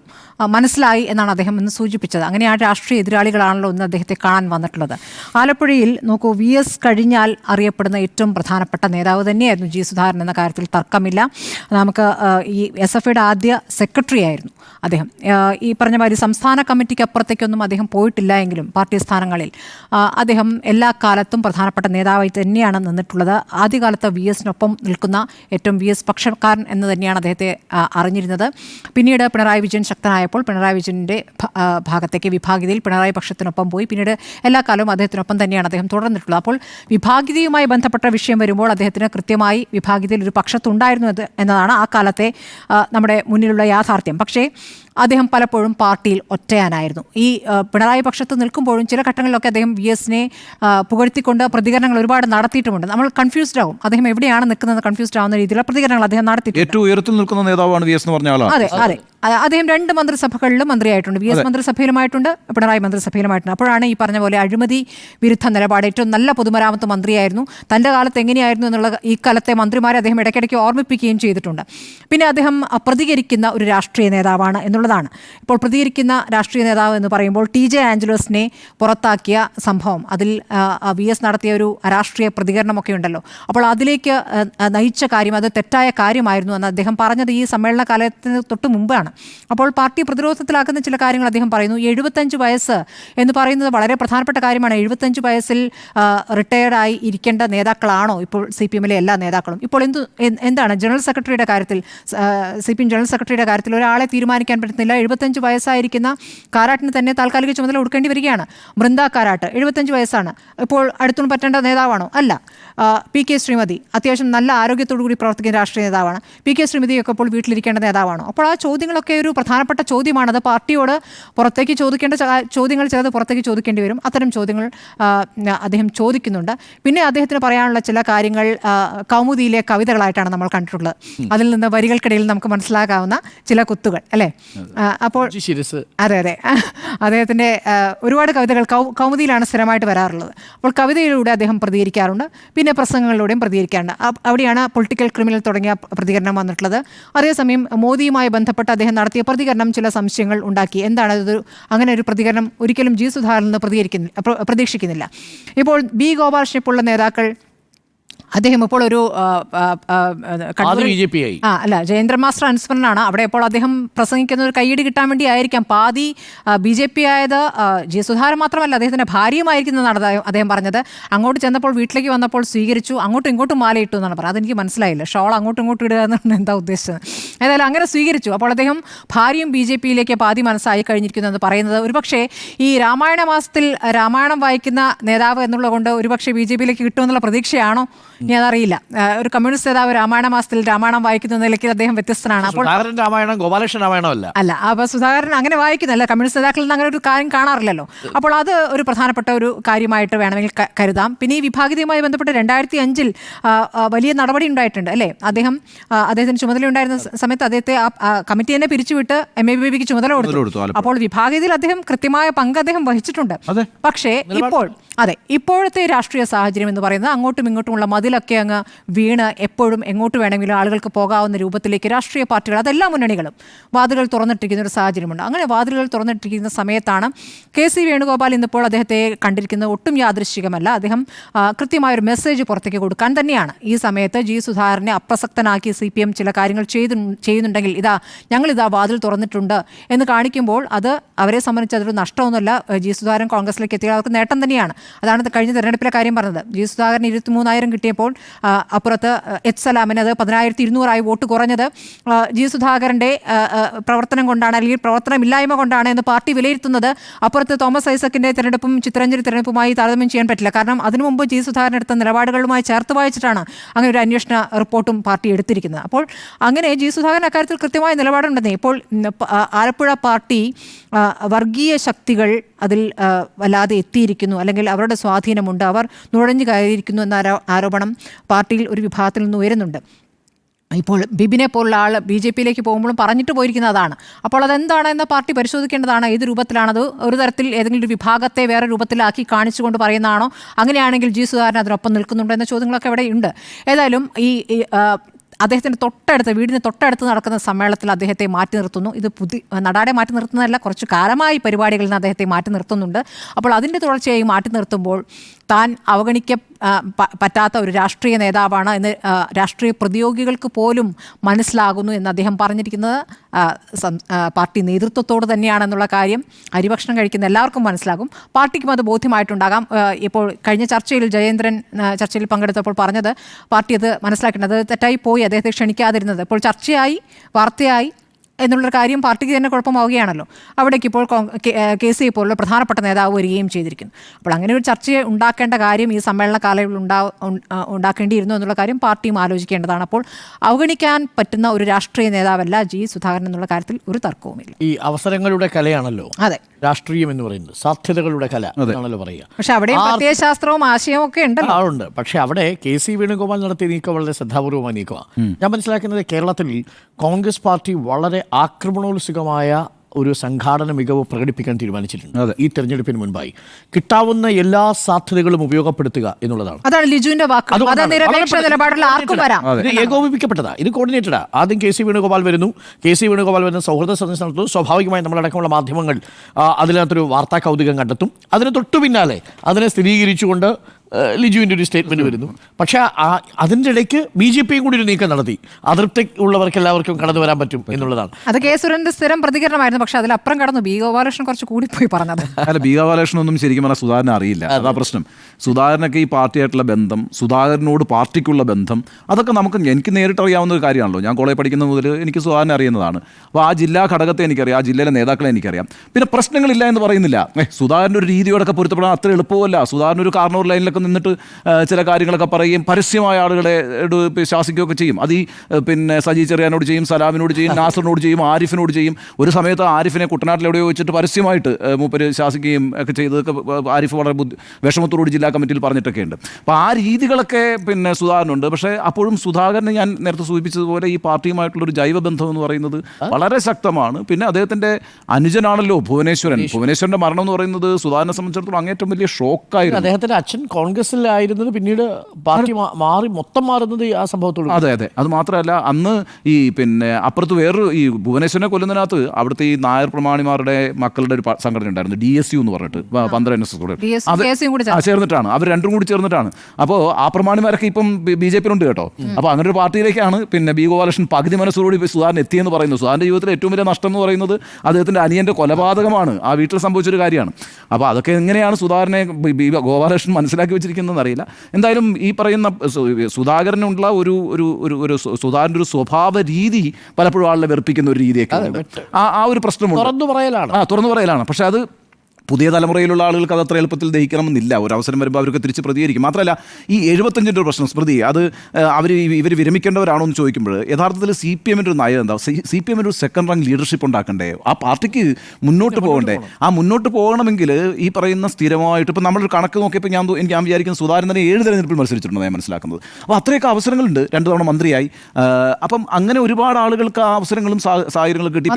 മനസ്സിലായി എന്നാണ് അദ്ദേഹം ഇന്ന് സൂചിപ്പിച്ചത്. അങ്ങനെ ആ രാഷ്ട്രീയ എതിരാളികളാണല്ലോ ഇന്ന് അദ്ദേഹത്തെ കാണാൻ വന്നിട്ടുള്ളത്. ആലപ്പുഴയിൽ നോക്കൂ വി എസ് കഴിഞ്ഞാൽ അറിയപ്പെടുന്ന ഏറ്റവും പ്രധാനപ്പെട്ട നേതാവ് തന്നെയായിരുന്നു ജി സുധാകരൻ എന്ന കാര്യത്തിൽ തർക്കമില്ല. നമുക്ക് ഈ എസ് എഫ് ഐയുടെ ആദ്യ സെക്രട്ടറി ആയിരുന്നു അദ്ദേഹം. ഈ പറഞ്ഞ മാതിരി സംസ്ഥാന കമ്മിറ്റിക്ക് അപ്പുറത്തേക്കൊന്നും അദ്ദേഹം പോയിട്ടില്ല എങ്കിലും പാർട്ടി സ്ഥാനങ്ങളിൽ. അദ്ദേഹം എല്ലാ കാലത്തും പ്രധാനപ്പെട്ട നേതാവായി തന്നെയാണ് നിന്നിട്ടുള്ളത്. ആദ്യകാലത്ത് വി എസിനൊപ്പം നിൽക്കുന്ന ഏറ്റവും വി എസ് പക്ഷക്കാരൻ എന്ന് തന്നെയാണ് അദ്ദേഹത്തെ അറിഞ്ഞിരുന്നത്. പിന്നീട് പിണറായി വിജയൻ ശക്തനായപ്പോൾ പിണറായി വിജയന്റെ ഭാഗത്തേക്ക് വിഭാഗിതയിൽ പിണറായി പക്ഷത്തിനൊപ്പം പോയി. പിന്നീട് എല്ലാ കാലവും അദ്ദേഹത്തിനൊപ്പം തന്നെയാണ് അദ്ദേഹം തുടർന്നിട്ടുള്ളത്. അപ്പോൾ വിഭാഗിതയുമായി ബന്ധപ്പെട്ട വിഷയം വരുമ്പോൾ അദ്ദേഹത്തിന് കൃത്യമായി വിഭാഗിതയിൽ ഒരു പക്ഷത്തുണ്ടായിരുന്നു എന്ന് എന്നതാണ് ആ കാലത്തെ നമ്മുടെ മുന്നിലുള്ള യാഥാർത്ഥ്യം. പക്ഷേ അദ്ദേഹം പലപ്പോഴും പാർട്ടിയിൽ ഒറ്റയാനായിരുന്നു. ഈ പിണറായി പക്ഷത്ത് നിൽക്കുമ്പോഴും ചില ഘട്ടങ്ങളിലൊക്കെ അദ്ദേഹം വി എസിനെ പുകഴ്ത്തിക്കൊണ്ട് പ്രതികരണങ്ങൾ ഒരുപാട് നടത്തിയിട്ടുമുണ്ട്. നമ്മൾ കൺഫ്യൂസ്ഡ് ആവും. അദ്ദേഹം എവിടെയാണ് നിൽക്കുന്നത് കൺഫ്യൂസ്ഡ് ആവുന്ന രീതിയിലുള്ള പ്രതികരണങ്ങൾ അദ്ദേഹം നടത്തിയിട്ടുണ്ട്. ഏറ്റവും ഉയരത്തിൽ നിൽക്കുന്ന നേതാവാണ് വി എസ് എന്ന് പറഞ്ഞ ആളാണ്. അതെ അതെ. അദ്ദേഹം രണ്ട് മന്ത്രിസഭകളിലും മന്ത്രിയായിട്ടുണ്ട്. വി എസ് മന്ത്രിസഭയിലുമായിട്ടുണ്ട് പിണറായി മന്ത്രിസഭയിലുമായിട്ടുണ്ട്. അപ്പോഴാണ് ഈ പറഞ്ഞ പോലെ അഴിമതി വിരുദ്ധ നിലപാട് ഏറ്റവും നല്ല പൊതുമരാമത്ത് മന്ത്രിയായിരുന്നു. തന്റെ കാലത്ത് എങ്ങനെയായിരുന്നു എന്നുള്ള ഈ കാലത്തെ മന്ത്രിമാരെ അദ്ദേഹം ഇടയ്ക്കിടയ്ക്ക് ഓർമ്മിപ്പിക്കുകയും ചെയ്തിട്ടുണ്ട്. പിന്നെ അദ്ദേഹം പ്രതികരിക്കുന്ന ഒരു രാഷ്ട്രീയ നേതാവാണ് എന്നുള്ളതാണ്. ഇപ്പോൾ പ്രതികരിക്കുന്ന രാഷ്ട്രീയ നേതാവ് എന്ന് പറയുമ്പോൾ ടി ജെ ആഞ്ചലോസിനെ പുറത്താക്കിയ സംഭവം. അതിൽ വി എസ് നടത്തിയ ഒരു രാഷ്ട്രീയ പ്രതികരണമൊക്കെ ഉണ്ടല്ലോ. അപ്പോൾ അതിലേക്ക് നയിച്ച കാര്യം അത് തെറ്റായ കാര്യമായിരുന്നു എന്ന് അദ്ദേഹം പറഞ്ഞത് ഈ സമ്മേളന കാലത്തിന് തൊട്ട് മുമ്പാണ്. അപ്പോൾ പാർട്ടി പ്രതിരോധത്തിലാക്കുന്ന ചില കാര്യങ്ങൾ അദ്ദേഹം പറയുന്നു. എഴുപത്തഞ്ച് വയസ്സ് എന്ന് പറയുന്നത് വളരെ പ്രധാനപ്പെട്ട കാര്യമാണ്. എഴുപത്തഞ്ച് വയസ്സിൽ റിട്ടയർഡായി ഇരിക്കേണ്ട നേതാക്കളാണോ? ഇപ്പോൾ സി പി എമ്മിലെ എല്ലാ നേതാക്കളും. ഇപ്പോൾ എന്ത് എന്താണ് ജനറൽ സെക്രട്ടറിയുടെ കാര്യത്തിൽ സി പി എം ജനറൽ സെക്രട്ടറിയുടെ കാര്യത്തിൽ ഒരാളെ തീരുമാനിക്കാൻ പറ്റുന്നില്ല. എഴുപത്തഞ്ച് വയസ്സായിരിക്കുന്ന കാരാട്ടിന് തന്നെ താൽക്കാലിക ചുമതല കൊടുക്കേണ്ടി വരികയാണ്. ബൃന്ദ കാരാട്ട് എഴുപത്തഞ്ച് വയസ്സാണ്. ഇപ്പോൾ അടുത്തൊന്നും പറ്റേണ്ട നേതാവാണോ? അല്ല. പി കെ ശ്രീമതി അത്യാവശ്യം നല്ല ആരോഗ്യത്തോടു കൂടി പ്രവർത്തിക്കുന്ന രാഷ്ട്രീയ നേതാവാണ്. പി കെ ശ്രീമതിയൊക്കെ ഇപ്പോൾ വീട്ടിലിരിക്കേണ്ട നേതാവാണോ? അപ്പോൾ ആ ചോദ്യങ്ങളൊക്കെ എന്നുള്ളതൊക്കെ ഒരു പ്രധാനപ്പെട്ട ചോദ്യമാണ് അത് പാർട്ടിയോട് പുറത്തേക്ക് ചോദിക്കേണ്ട ചോദ്യങ്ങൾ ചിലത് പുറത്തേക്ക് ചോദിക്കേണ്ടി വരും. അത്തരം ചോദ്യങ്ങൾ അദ്ദേഹം ചോദിക്കുന്നുണ്ട്. പിന്നെ അദ്ദേഹത്തിന് പറയാനുള്ള ചില കാര്യങ്ങൾ കൗമുദിയിലെ കവിതകളായിട്ടാണ് നമ്മൾ കണ്ടിട്ടുള്ളത്. അതിൽ നിന്ന് വരികൾക്കിടയിൽ നമുക്ക് മനസ്സിലാക്കാവുന്ന ചില കുത്തുകൾ അല്ലേ? അപ്പോൾ അതെ അതെ. അദ്ദേഹത്തിന്റെ ഒരുപാട് കവിതകൾ കൗമുദിയിലാണ് സ്ഥിരമായിട്ട് വരാറുള്ളത്. അപ്പോൾ കവിതയിലൂടെ അദ്ദേഹം പ്രതികരിക്കാറുണ്ട്. പിന്നെ പ്രസംഗങ്ങളിലൂടെയും പ്രതികരിക്കാറുണ്ട്. അവിടെയാണ് പൊളിറ്റിക്കൽ ക്രിമിനൽ തുടങ്ങിയ പ്രതികരണം വന്നിട്ടുള്ളത്. അതേസമയം മോദിയുമായി ബന്ധപ്പെട്ട് അദ്ദേഹം നടത്തിയ പ്രതികരണം ചില സംശയങ്ങൾ ഉണ്ടാക്കി. എന്താണ് അത്? അങ്ങനെ ഒരു പ്രതികരണം ഒരിക്കലും ജി സുധാകരൻ നിന്ന് പ്രതികരിക്കുന്നില്ല പ്രതീക്ഷിക്കുന്നില്ല. ഇപ്പോൾ ബി ഗോപാലകൃഷ്ണൻ പോലുള്ള നേതാക്കൾ അദ്ദേഹം ഇപ്പോൾ ഒരു ബി ജെ പി ആയി. ആ അല്ല ജയേന്ദ്ര മാസ്റ്റർ അനുസ്മരണാണ്. അവിടെ ഇപ്പോൾ അദ്ദേഹം പ്രസംഗിക്കുന്ന ഒരു കൈയ്യടി കിട്ടാൻ വേണ്ടി ആയിരിക്കാം പാതി ബി ജെ പി ആയത് ജി സുധാകരൻ മാത്രമല്ല അദ്ദേഹത്തിന്റെ ഭാര്യയുമായിരിക്കും എന്നാണ് അദ്ദേഹം- അദ്ദേഹം പറഞ്ഞത്. അങ്ങോട്ട് ചെന്നപ്പോൾ വീട്ടിലേക്ക് വന്നപ്പോൾ സ്വീകരിച്ചു. അങ്ങോട്ടും ഇങ്ങോട്ടും ഇട്ടു എന്നാണ് പറഞ്ഞത്. അതെനിക്ക് മനസ്സിലായില്ല. ഷോൾ അങ്ങോട്ടും ഇങ്ങോട്ടും ഇടുക എന്നാണ് എന്താ ഉദ്ദേശിച്ചത്. ഏതായാലും അങ്ങനെ സ്വീകരിച്ചു. അപ്പോൾ അദ്ദേഹം ഭാര്യയും ബി ജെ പിയിലേക്ക് പാതി മനസ്സായി കഴിഞ്ഞിരിക്കുന്നു എന്ന് പറയുന്നത് ഒരുപക്ഷെ ഈ രാമായണ മാസത്തിൽ രാമായണം വായിക്കുന്ന നേതാവ് എന്നുള്ളത് കൊണ്ട് ഒരുപക്ഷെ ബി ജെ പിയിലേക്ക് കിട്ടുമെന്നുള്ള പ്രതീക്ഷയാണോ? ഇനി അതറിയില്ല ഒരു കമ്മ്യൂണിസ്റ്റ് നേതാവ് രാമായണ മാസത്തിൽ രാമായണം വായിക്കുന്ന നിലയ്ക്ക് അദ്ദേഹം വ്യത്യസ്തനാണ്. അപ്പോൾ സുധാകരൻ രാമായണം ഗോപാലകൃഷ്ണൻ രാമായണമല്ല അല്ല. അപ്പൊ സുധാകരൻ അങ്ങനെ വായിക്കുന്നില്ല കമ്മ്യൂണിസ്റ്റ് നേതാക്കളിൽ നിന്ന് അങ്ങനെ ഒരു കാര്യം കാണാറില്ലല്ലോ. അപ്പോൾ അത് ഒരു പ്രധാനപ്പെട്ട ഒരു കാര്യമായിട്ട് വേണമെങ്കിൽ കരുതാം. പിന്നെ ഈ വിഭാഗീയമായി ബന്ധപ്പെട്ട് രണ്ടായിരത്തി അഞ്ചിൽ വലിയ നടപടി ഉണ്ടായിട്ടുണ്ട് അല്ലേ? അദ്ദേഹം അദ്ദേഹത്തിന് ചുമതല ഉണ്ടായിരുന്ന സമയത്ത് അദ്ദേഹത്തെ ആ കമ്മിറ്റി തന്നെ പിരിച്ചുവിട്ട് എം എ ബിക്ക് ചുമതല കൊടുത്തു, അപ്പോൾ വിഭാഗീയതയിൽ അദ്ദേഹം കൃത്യമായ പങ്ക് അദ്ദേഹം വഹിച്ചിട്ടുണ്ട്. പക്ഷേ ഇപ്പോൾ അതെ ഇപ്പോഴത്തെ രാഷ്ട്രീയ സാഹചര്യം എന്ന് പറയുന്നത് അങ്ങോട്ടും ഇങ്ങോട്ടുമുള്ള മതിലൊക്കെ അങ്ങ് വീണ് എപ്പോഴും എങ്ങോട്ട് വേണമെങ്കിലും ആളുകൾക്ക് പോകാവുന്ന രൂപത്തിലേക്ക് രാഷ്ട്രീയ പാർട്ടികൾ അതെല്ലാ മുന്നണികളും വാതിലുകൾ തുറന്നിട്ടിരിക്കുന്ന ഒരു സാഹചര്യമുണ്ട്. അങ്ങനെ വാതിലുകൾ തുറന്നിട്ടിരിക്കുന്ന സമയത്താണ് കെ സി വേണുഗോപാൽ ഇന്നിപ്പോൾ അദ്ദേഹത്തെ കണ്ടിരിക്കുന്നത് ഒട്ടും യാദൃശ്ചികമല്ല. അദ്ദേഹം കൃത്യമായൊരു മെസ്സേജ് പുറത്തേക്ക് കൊടുക്കാൻ തന്നെയാണ്. ഈ സമയത്ത് ജി സുധാകരനെ അപ്രസക്തനാക്കി സി പി എം ചില കാര്യങ്ങൾ ചെയ്തു ചെയ്യുന്നുണ്ടെങ്കിൽ ഇതാ ഞങ്ങളിതാ വാതിൽ തുറന്നിട്ടുണ്ട് എന്ന് കാണിക്കുമ്പോൾ അത് അവരെ സംബന്ധിച്ച് അതൊരു നഷ്ടമൊന്നുമല്ല. ജി സുധാകരൻ കോൺഗ്രസിലേക്ക് എത്തിയാൽ അവർക്ക് നേട്ടം തന്നെയാണ്. അതാണ് കഴിഞ്ഞ തെരഞ്ഞെടുപ്പിലെ കാര്യം പറഞ്ഞത്. ജി സുധാകരൻ ഇരുപത്തിമൂന്നായിരം കിട്ടിയപ്പോൾ ആ, അപ്പുറത്ത് എച്ച് സലാമിന് അത് പതിനായിരത്തി ഇരുന്നൂറായി വോട്ട് കുറഞ്ഞത്. ജി. സുധാകരന്റെ പ്രവർത്തനം കൊണ്ടാണ് അല്ലെങ്കിൽ പ്രവർത്തനമില്ലായ്മ കൊണ്ടാണ് എന്ന് പാർട്ടി വിലയിരുത്തുന്നത്. അപ്പുറത്ത് തോമസ് ഐസക്കിന്റെ തിരഞ്ഞെടുപ്പും ചിത്രഞ്ജലി തിരഞ്ഞെടുപ്പുമായി താരതമ്യം ചെയ്യാൻ പറ്റില്ല. കാരണം അതിനു മുമ്പ് ജി. സുധാകരൻ എടുത്ത നിലപാടുകളുമായി ചേർത്ത് വായിച്ചിട്ടാണ് അങ്ങനെ ഒരു അന്വേഷണ റിപ്പോർട്ടും പാർട്ടി എടുത്തിരിക്കുന്നത്. അപ്പോൾ അങ്ങനെ ജി. സുധാകരൻ അക്കാര്യത്തിൽ കൃത്യമായ നിലപാടുണ്ടെന്നേ. ഇപ്പോൾ ആലപ്പുഴ പാർട്ടി വർഗീയ ശക്തികൾ അതിൽ വല്ലാതെ എത്തിയിരിക്കുന്നു. അല്ലെങ്കിൽ അവരുടെ സ്വാധീനമുണ്ട് അവർ നുഴഞ്ഞു കയറിയിരിക്കുന്നു എന്ന ആരോപണം പാർട്ടിയിൽ ഒരു വിഭാഗത്തിൽ നിന്ന് ഉയരുന്നുണ്ട്. ഇപ്പോൾ ബിബിനെ പോലുള്ള ആൾ ബി ജെ പിയിലേക്ക് പോകുമ്പോഴും പറഞ്ഞിട്ട് പോയിരിക്കുന്ന അതാണ് അപ്പോൾ അതെന്താണ് എന്ന പാർട്ടി പരിശോധിക്കേണ്ടതാണ്. ഏത് രൂപത്തിലാണത്? ഒരു തരത്തിൽ ഏതെങ്കിലും ഒരു വിഭാഗത്തെ വേറെ രൂപത്തിലാക്കി കാണിച്ചുകൊണ്ട് പറയുന്നതാണോ? അങ്ങനെയാണെങ്കിൽ ജി സുധാകരൻ അതിനൊപ്പം നിൽക്കുന്നുണ്ടോ എന്ന ചോദ്യങ്ങളൊക്കെ അവിടെ ഉണ്ട്. ഏതായാലും ഈ അദ്ദേഹത്തിന്റെ തൊട്ടടുത്ത് വീടിന് തൊട്ടടുത്ത് നടക്കുന്ന സമ്മേളനത്തിൽ അദ്ദേഹത്തെ മാറ്റി നിർത്തുന്നു. ഇത് പുതിയ നടാടെ മാറ്റി നിർത്തുന്നതല്ല കുറച്ച് കാലമായി പരിപാടികളിൽ നിന്ന് അദ്ദേഹത്തെ മാറ്റി നിർത്തുന്നുണ്ട്. അപ്പോൾ അതിന്റെ തുടർച്ചയായി മാറ്റി നിർത്തുമ്പോൾ താൻ അവഗണിക്ക പറ്റാത്ത ഒരു രാഷ്ട്രീയ നേതാവാണ് എന്ന് രാഷ്ട്രീയ പ്രതിയോഗികൾക്ക് പോലും മനസ്സിലാകുന്നു എന്ന് അദ്ദേഹം പറഞ്ഞിരിക്കുന്നത് പാർട്ടി നേതൃത്വത്തോട് തന്നെയാണെന്നുള്ള കാര്യം അരിഭക്ഷണം കഴിക്കുന്ന എല്ലാവർക്കും മനസ്സിലാകും. പാർട്ടിക്കും അത് ബോധ്യമായിട്ടുണ്ടാകാം. ഇപ്പോൾ കഴിഞ്ഞ ചർച്ചയിൽ ജയേന്ദ്രൻ ചർച്ചയിൽ പങ്കെടുത്തപ്പോൾ പറഞ്ഞത് പാർട്ടി അത് മനസ്സിലാക്കേണ്ടത് തെറ്റായി പോയി അദ്ദേഹത്തെ ക്ഷണിക്കാതിരുന്നത്. ഇപ്പോൾ ചർച്ചയായി വാർത്തയായി എന്നുള്ളൊരു കാര്യം പാർട്ടിക്ക് തന്നെ കുഴപ്പമാവുകയാണല്ലോ. അവിടേക്ക് ഇപ്പോൾ കെ- സി പോലുള്ള പ്രധാനപ്പെട്ട നേതാവ് വരികയും ചെയ്തിരിക്കുന്നു. അപ്പോൾ അങ്ങനെ ഒരു ചർച്ച ഉണ്ടാക്കേണ്ട കാര്യം ഈ സമ്മേളന കാലയളവിൽ ഉണ്ടാ ഉണ്ടാക്കേണ്ടിയിരുന്നു എന്നുള്ള കാര്യം പാർട്ടിയും ആലോചിക്കേണ്ടതാണ്. അപ്പോൾ അവഗണിക്കാൻ പറ്റുന്ന ഒരു രാഷ്ട്രീയ നേതാവല്ല ജി സുധാകരൻ എന്നുള്ള കാര്യത്തിൽ ഒരു തർക്കവുമില്ല. ഈ അവസരങ്ങളുടെ കലയാണല്ലോ. അതെ. രാഷ്ട്രീയം എന്ന് പറയുന്നത്. സാധ്യതകളുടെ കല എന്നാണല്ലോ പറയുക. പക്ഷെ അവിടെ പ്രത്യയശാസ്ത്രവും ആശയവും ഒക്കെ ഉണ്ടല്ലോ. ആളുണ്ട് പക്ഷെ അവിടെ കെ സി വേണുഗോപാൽ നടത്തിയ നീക്കം വളരെ ശ്രദ്ധാപൂർവമായ നീക്കമാണ് ഞാൻ മനസ്സിലാക്കുന്നത് കേരളത്തിൽ കോൺഗ്രസ് പാർട്ടി വളരെ ആക്രമണോത്സുകമായ ഒരു സംഘാടന മികവ് പ്രകടിപ്പിക്കാൻ തീരുമാനിച്ചിട്ടുണ്ട്. ഈ തെരഞ്ഞെടുപ്പിന് മുൻപായി. കിട്ടാവുന്ന എല്ലാ സാധ്യതകളും ഉപയോഗപ്പെടുത്തുക എന്നുള്ളതാണ്. അതാണ് ലിജുവിന്റെ വാക്ക്. ഏകോപിപ്പിക്കപ്പെട്ടതാ. ഇത് കോർഡിനേറ്റഡാ ആദ്യം കെ സി വേണുഗോപാൽ വരുന്നു. കെ സി വേണുഗോപാൽ വരുന്ന സൗഹൃദ സന്ദേശം നടത്തുന്നു. സ്വാഭാവികമായി നമ്മളടക്കമുള്ള മാധ്യമങ്ങൾ അതിനകത്തൊരു വാർത്താ കൗതുകം കണ്ടെത്തും. അതിന് തൊട്ടു പിന്നാലെ അതിനെ സ്ഥിരീകരിച്ചുകൊണ്ട് ലിജുവിന്റെ ഒരു സ്റ്റേറ്റ്മെന്റ് വരുന്നു. പക്ഷേ ആ അതിന്റെ ഇടയ്ക്ക് ബി ജെ പിയും കൂടി ഒരു നീക്കം നടത്തി. അതൃപ്തി ഉള്ളവർക്ക് എല്ലാവർക്കും കടന്നു വരാൻ പറ്റും എന്നുള്ളതാണ്. അത് കെ സുരേന്ദ്രന്റെ സ്ഥിരം പ്രതികരണമായിരുന്നു. പക്ഷേ അതിലപ്പുറം കടന്നു ബി ഗോപാലകൃഷ്ണൻ കുറച്ച് കൂടി പോയി പറഞ്ഞത്. *laughs* അല്ല ബി ഗോപാലകൃഷ്ണനൊന്നും ശരിക്കും പറഞ്ഞാൽ സുധാകരനെ അറിയില്ല. അതാ. പ്രശ്നം. സുധാകരനൊക്കെ ഈ പാർട്ടിയായിട്ടുള്ള ബന്ധം സുധാകരനോട് പാർട്ടിക്കുള്ള ബന്ധം അതൊക്കെ നമുക്ക് എനിക്ക് നേരിട്ട് അറിയാവുന്ന ഒരു കാര്യമാണല്ലോ. ഞാൻ കോളേജ് പഠിക്കുന്ന മുതൽ എനിക്ക് സുധാകരനെ അറിയുന്നതാണ്. അപ്പോൾ ആ ജില്ലാ ഘടകത്തെ എനിക്കറിയാം ആ ജില്ലയിലെ നേതാക്കളെ എനിക്കറിയാം. പിന്നെ പ്രശ്നങ്ങളില്ല എന്ന് പറയുന്നില്ല. സുധാകരന്റെ ഒരു രീതിയോടൊക്കെ പൊരുത്തപ്പെടാൻ അത്ര എളുപ്പമല്ല. സുധാകരൻ ഒരു കാർണൂർ ലൈനിലൊക്കെ ചിലപ്പോൾ നിന്നിട്ട് ചില കാര്യങ്ങളൊക്കെ പറയുകയും പരസ്യമായ ആളുകളെ ശാസിക്കുകയൊക്കെ ചെയ്യും. അത് ഈ പിന്നെ സജി ചെറിയാനോട് ചെയ്യും സലാമിനോട് ചെയ്യും *laughs* നാസറിനോട് ചെയ്യും ആരിഫിനോട് ചെയ്യും. ഒരു സമയത്ത് ആരിഫിനെ കുട്ടനാട്ടിൽ എവിടെയോ വെച്ചിട്ട് പരസ്യമായിട്ട് മൂപ്പര് ശാസിക്കുകയും ഒക്കെ ചെയ്തതൊക്കെ ആരിഫ് വളരെ ബുദ്ധി വിഷമത്തോട് ജില്ലാ കമ്മിറ്റിയിൽ പറഞ്ഞിട്ടൊക്കെ ഉണ്ട്. അപ്പോൾ ആ രീതികളൊക്കെ പിന്നെ സുധാകരനുണ്ട്. പക്ഷേ അപ്പോഴും സുധാകരനെ ഞാൻ നേരത്തെ സൂചിപ്പിച്ചതുപോലെ ഈ പാർട്ടിയുമായിട്ടുള്ളൊരു ജൈവബന്ധം എന്ന് പറയുന്നത് വളരെ ശക്തമാണ്. പിന്നെ അദ്ദേഹത്തിന്റെ അനുജനാണല്ലോ ഭുവനേശ്വരൻ. ഭുവനേശ്വരന്റെ മരണം എന്ന് പറയുന്നത് സുധാകരനെ സംബന്ധിച്ചിടത്തോളം അങ്ങേറ്റം വലിയ ഷോക്കായിരുന്നു. അദ്ദേഹത്തിന്റെ അച്ഛൻ കോൺഗ്രസിലായിരുന്നത് പിന്നീട് പാർട്ടി മാറി മൊത്തം മാറുന്നത് ആ സംഭവത്തോട് അതെ അതെ. അത് മാത്രമല്ല അന്ന് ഈ പിന്നെ അപ്പുറത്ത് വേറൊരു ഈ ഭുവനേശ്വരനെ കൊല്ലുന്നതിനകത്ത് അവിടുത്തെ ഈ നായർ പ്രമാണിമാരുടെ മക്കളുടെ ഒരു സംഘടന ഉണ്ടായിരുന്നു. ഡി എസ് യു എന്ന് പറഞ്ഞിട്ട്. പന്ത്രണ്ട് എൻ എസ് എസ് കൂടെ. ചേർന്നിട്ടാണ്. അവർ രണ്ടും കൂടി ചേർന്നിട്ടാണ്. അപ്പോൾ ആ പ്രമാണിമാരൊക്കെ ഇപ്പം ബി ജെ പിയിലുണ്ട് കേട്ടോ. അപ്പോൾ അങ്ങനെ ഒരു പാർട്ടിയിലേക്കാണ് പിന്നെ ബി ഗോപാലകൃഷ്ണൻ പകുതി മനസ്സോടുകൂടി ഇപ്പോൾ സുധാകരൻ എത്തിയെന്ന് പറയുന്നു സുധാരന്റെ ജീവിതത്തിലെ ഏറ്റവും വലിയ നഷ്ടം എന്ന് പറയുന്നത് അദ്ദേഹത്തിന്റെ അനിയന്റെ കൊലപാതകമാണ്. ആ വീട്ടിൽ സംഭവിച്ചൊരു കാര്യമാണ്. അപ്പോൾ അതൊക്കെ എങ്ങനെയാണ് സുധാരനെ ബി- ബി ഗോപാലകൃഷ്ണൻ മനസ്സിലാക്കി വെച്ചിരിക്കുന്നതെന്ന് അറിയില്ല എന്തായാലും ഈ പറയുന്ന സുധാകരനുള്ള ഒരു ഒരു ഒരു ഒരു സുധാകരന്റെ ഒരു സ്വഭാവ രീതി പലപ്പോഴും ആളെ വെറുപ്പിക്കുന്ന ഒരു രീതിയൊക്കെ ആ ഒരു പ്രശ്നമുണ്ട്. തുറന്നു പറയലാണ്. ആ തുറന്നു പറയലാണ്. പക്ഷേ അത് പുതിയ തലമുറയിലുള്ള ആളുകൾക്ക് അത് അത്ര എളുപ്പത്തിൽ ദഹിക്കണമെന്നില്ല. ഒരു അവസരം വരുമ്പോൾ അവർക്ക് തിരിച്ച് പ്രതികരിക്കും. മാത്രമല്ല ഈ എഴുപത്തഞ്ചിന്റെ ഒരു പ്രശ്നം സ്മൃതി അത് അവർ ഇവർ വിരമിക്കേണ്ടവരാണോ എന്ന് ചോദിക്കുമ്പോൾ യഥാർത്ഥത്തിൽ സി പി എമ്മിന്റെ ഒരു നയം എന്താ? സി പി എമ്മിന്റെ ഒരു സെക്കൻഡ് റാങ്ക് ലീഡർഷിപ്പ് ഉണ്ടാക്കണ്ടേ? ആ പാർട്ടിക്ക് മുന്നോട്ട് പോകണ്ടേ? ആ മുന്നോട്ട് പോകണമെങ്കിൽ ഈ പറയുന്ന സ്ഥിരമായിട്ട് ഇപ്പോൾ നമ്മളൊരു കണക്ക് നോക്കിയപ്പോൾ ഞാൻ എനിക്ക് ഞാൻ വിചാരിക്കുന്ന സുധാരൻ തന്നെ ഏഴ് തെരഞ്ഞെടുപ്പിൽ മത്സരിച്ചിട്ടുണ്ട് ഞാൻ മനസ്സിലാക്കുന്നത്. അപ്പോൾ അത്രയൊക്കെ അവസരങ്ങളുണ്ട്. രണ്ട് തവണ മന്ത്രിയായി. അപ്പം അങ്ങനെ ഒരുപാട് ആളുകൾക്ക് ആ അവസരങ്ങളും സാഹചര്യങ്ങളും കിട്ടി.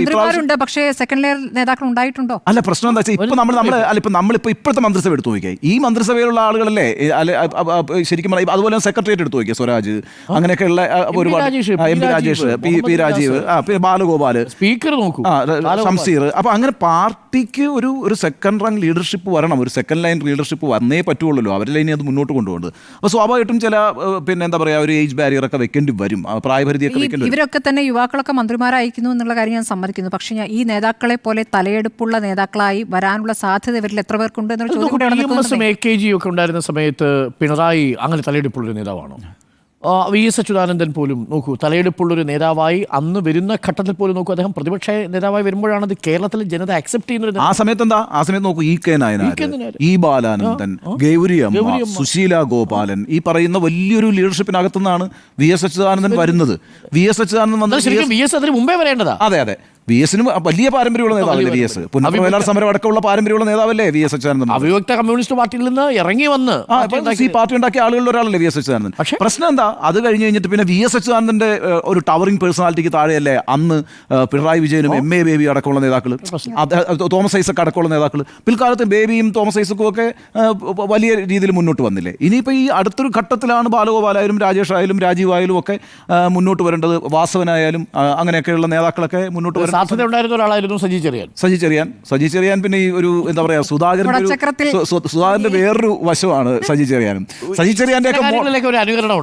പക്ഷേ സെക്കൻഡ് ലെയർ നേതാക്കൾ ഉണ്ടായിട്ടുണ്ടോ? അല്ല പ്രശ്നം എന്താ വെച്ചാൽ ഇപ്പം നമ്മൾ നമ്മൾ അല്ല? ഇപ്പം നമ്മളിപ്പോൾ ഇപ്പോഴത്തെ മന്ത്രിസഭ എടുത്തു നോക്കിയാൽ ഈ മന്ത്രിസഭയിലുള്ള ആളുകളല്ലേ അല്ല അ- അ- അ- ശരിക്കും പറഞ്ഞാൽ അതുപോലെ സെക്രട്ടേറിയറ്റ് എടുത്തു നോക്കിയാൽ സ്വരാജ്. അങ്ങനെയൊക്കെയുള്ള ഒരുപാട്. രാജേഷ്, ആ, M P P. Rajesh Rajeev, P P Muhammad Rajeev ആ പിന്നെ ബാലഗോപാൽ സ്പീക്കർ നോക്കൂ. ആ ഷംസീർ അപ്പൊ അങ്ങനെ പാർട്ടിക്ക് ഒരു ഒരു സെക്കൻഡ് റാങ്ക് ലീഡർഷിപ്പ് വരണം ഒരു സെക്കൻഡ് ലൈൻ ലീഡർഷിപ്പ് വന്നേ പറ്റുള്ളൂ അവരിൽ ഇനി അത് മുന്നോട്ട് കൊണ്ടുപോകുന്നത് അപ്പോൾ സ്വാഭാവികമായിട്ടും ചില ഏഹ്, പിന്നെ എന്താ പറയാ ഒരു ഏജ് ബാരിയർ ഒക്കെ വെക്കേണ്ടി വരും. ആ, പ്രായപരിധിയൊക്കെ ഈ വെക്കേണ്ടി വരും. ഇവരൊക്കെ തന്നെ യുവാക്കളൊക്കെ മന്ത്രിമാരായിരിക്കുന്നു എന്നുള്ള കാര്യം ഞാൻ സമ്മതിക്കുന്നു. പക്ഷേ ഞാൻ ഈ നേതാക്കളെ പോലെ തലയെടുപ്പുള്ള നേതാക്കളായി വരാനുള്ള സാധ്യത ഇവരിൽ എത്ര പേർക്കുണ്ട് എന്നൊരു. എ കെ ജി ഒക്കെ ഉണ്ടായിരുന്ന സമയത്ത് പിണറായി അങ്ങനെ തലയെടുപ്പുള്ളൊരു നേതാവാണോ? വി എസ് അച്യുതാനന്ദൻ പോലും നോക്കൂ തലയെടുപ്പുള്ളൊരു നേതാവായി അന്ന് വരുന്ന ഘട്ടത്തിൽ പോലും നോക്കൂ അദ്ദേഹം പ്രതിപക്ഷ നേതാവായി വരുമ്പോഴാണ് അത് കേരളത്തിലെ ജനത അക്സെപ്റ്റ് ചെയ്യുന്നത് ആ സമയത്ത് എന്താ? ആ സമയത്ത് നോക്കൂ E K Nayanar. E Balanandan Gouri Amma Susheela Gopalan ഈ പറയുന്ന വലിയൊരു ലീഡർഷിപ്പിനകത്തുനിന്നാണ് വി എസ് അച്യുതാനന്ദൻ വരുന്നത്. വി എസ് അച്യുതാനന്ദൻ വന്നത് ശരിക്കും വി എസ് അതിന് മുമ്പേ വരേണ്ടതാ? അതെ അതെ. വി എസിന് വലിയ പാരമ്പര്യമുള്ള നേതാവല്ലേ വി എസ് പുനഃപ്രവേലാർ സമരം അടക്കമുള്ള പാരമ്പര്യമുള്ള നേതാവല്ലേ വി എസ് അച്യുതാനന്ദൻ അവിഭക്ത കമ്മ്യൂണിസ്റ്റ് പാർട്ടിയിൽ നിന്ന് ഇറങ്ങി വന്ന് ഈ പാർട്ടി ഉണ്ടാക്കിയ ആളുകളിൽ ഒരാളല്ലേ വി എസ് അച്യുതാനന്ദൻ പക്ഷേ- പ്രശ്നം എന്താ? അത് കഴിഞ്ഞ് കഴിഞ്ഞിട്ട് പിന്നെ വി എസ് അച്യുതാനന്ദന്റെ ഒരു ടവറിംഗ് പേഴ്സണാലിറ്റിക്ക് താഴെയല്ലേ അന്ന് പിണറായി വിജയനും എം എ ബേബി അടക്കമുള്ള നേതാക്കൾ തോമസ് ഐസക് അടക്കമുള്ള നേതാക്കൾ പിൽക്കാലത്ത് ബേബിയും തോമസ് ഐസക്കും ഒക്കെ വലിയ രീതിയിൽ മുന്നോട്ട് വന്നില്ലേ? ഇനിയിപ്പോൾ ഈ അടുത്തൊരു ഘട്ടത്തിലാണ് ബാലഗോപാലായാലും രാജേഷ് ആയാലും രാജീവ് ആയാലും ഒക്കെ മുന്നോട്ട് വരേണ്ടത് വാസവനായാലും അങ്ങനെയൊക്കെയുള്ള നേതാക്കളൊക്കെ മുന്നോട്ട് വരേണ്ടത് സാധ്യത ഉണ്ടായിരുന്ന ഒരാളായിരുന്നു സജി ചെറിയാൻ. സജി ചെറിയാൻ. സജി ചെറിയാൻ പിന്നെ ഈ ഒരു എന്താ പറയാ സുധാകരൻ സുധാകരന്റെ വേറൊരു വശമാണ് സജി ചെറിയാനും. സജി ചെറിയാന്റെ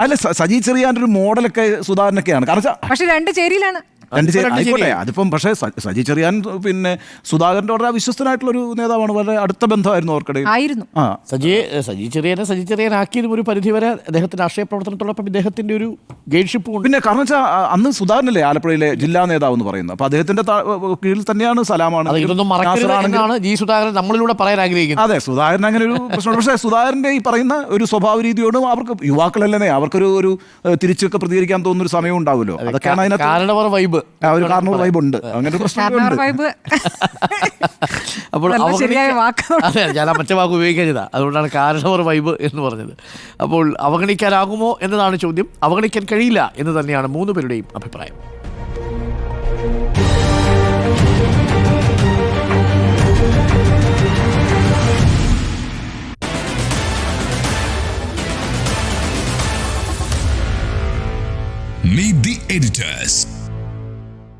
അല്ല സജി ചെറിയാന്റെ ഒരു മോഡലൊക്കെ സുധാകരനൊക്കെയാണ്. കാരണം പക്ഷെ രണ്ട് ചേരിയിലാണ്. രണ്ട് ആയിക്കോട്ടെ. അതിപ്പം പക്ഷേ സജി ചെറിയാൻ പിന്നെ സുധാകരന്റെ വളരെ വിശ്വസ്തനായിട്ടുള്ള ഒരു നേതാവാണ്. വളരെ അടുത്ത ബന്ധമായിരുന്നു അവർക്കിടയിൽ ആയിരുന്നു. ആ. സജി സജി ചെറിയനെ സജി ചെറിയനാക്കിയതും ഒരു പരിധിവരെ അദ്ദേഹത്തിന്റെ രാഷ്ട്രീയ പ്രവർത്തനത്തോടൊപ്പം ഇദ്ദേഹത്തിന്റെ ഒരു ഗൈഡ്ഷിപ്പ് ഉണ്ട്. പിന്നെ കാരണം വെച്ചാൽ അന്ന് സുധാകരനല്ലേ ആലപ്പുഴയിലെ ജില്ലാ നേതാവ് എന്ന് പറയുന്നത്? അപ്പൊ അദ്ദേഹത്തിന്റെ കീഴിൽ തന്നെയാണ് സലാമാണ്. ഇതൊന്നും ജി സുധാകരൻ നമ്മളിലൂടെ പറയാൻ ആഗ്രഹിക്കുന്നത്. അതെ സുധാകരൻ അങ്ങനെ ഒരു പ്രശ്നമുണ്ട്. പക്ഷേ സുധാകരന്റെ ഈ പറയുന്ന ഒരു സ്വഭാവ രീതിയോടും അവർക്ക് യുവാക്കളല്ലേ അവർക്കൊരു ഒരു തിരിച്ചൊക്കെ പ്രതികരിക്കാൻ തോന്നുന്ന ഒരു സമയം ഉണ്ടാവുമല്ലോ അതൊക്കെയാണ് അതിനകത്ത് കാരണവർ വൈബ് ആ ഒരു കാർണൂർ വൈബ് ഉണ്ട്. അങ്ങനെ ഒരു കാരണവർ പ്രശ്നം വൈബ് അപ്പോൾ നല്ല അവഗണിക്ക- ശരിയായ വാക്ക് അതെ ഞാൻ ആ മറ്റേ വാക്ക് ഉപയോഗിക്കരുതാ. അതുകൊണ്ടാണ് കാരണവർ വൈബ് എന്ന് പറഞ്ഞത്. അപ്പോൾ അവഗണിക്കാനാകുമോ എന്നതാണ് ചോദ്യം. അവഗണിക്കാൻ കഴിയില്ല എന്ന് തന്നെയാണ് മൂന്ന് പേരുടെയും അഭിപ്രായം. Meet the editors.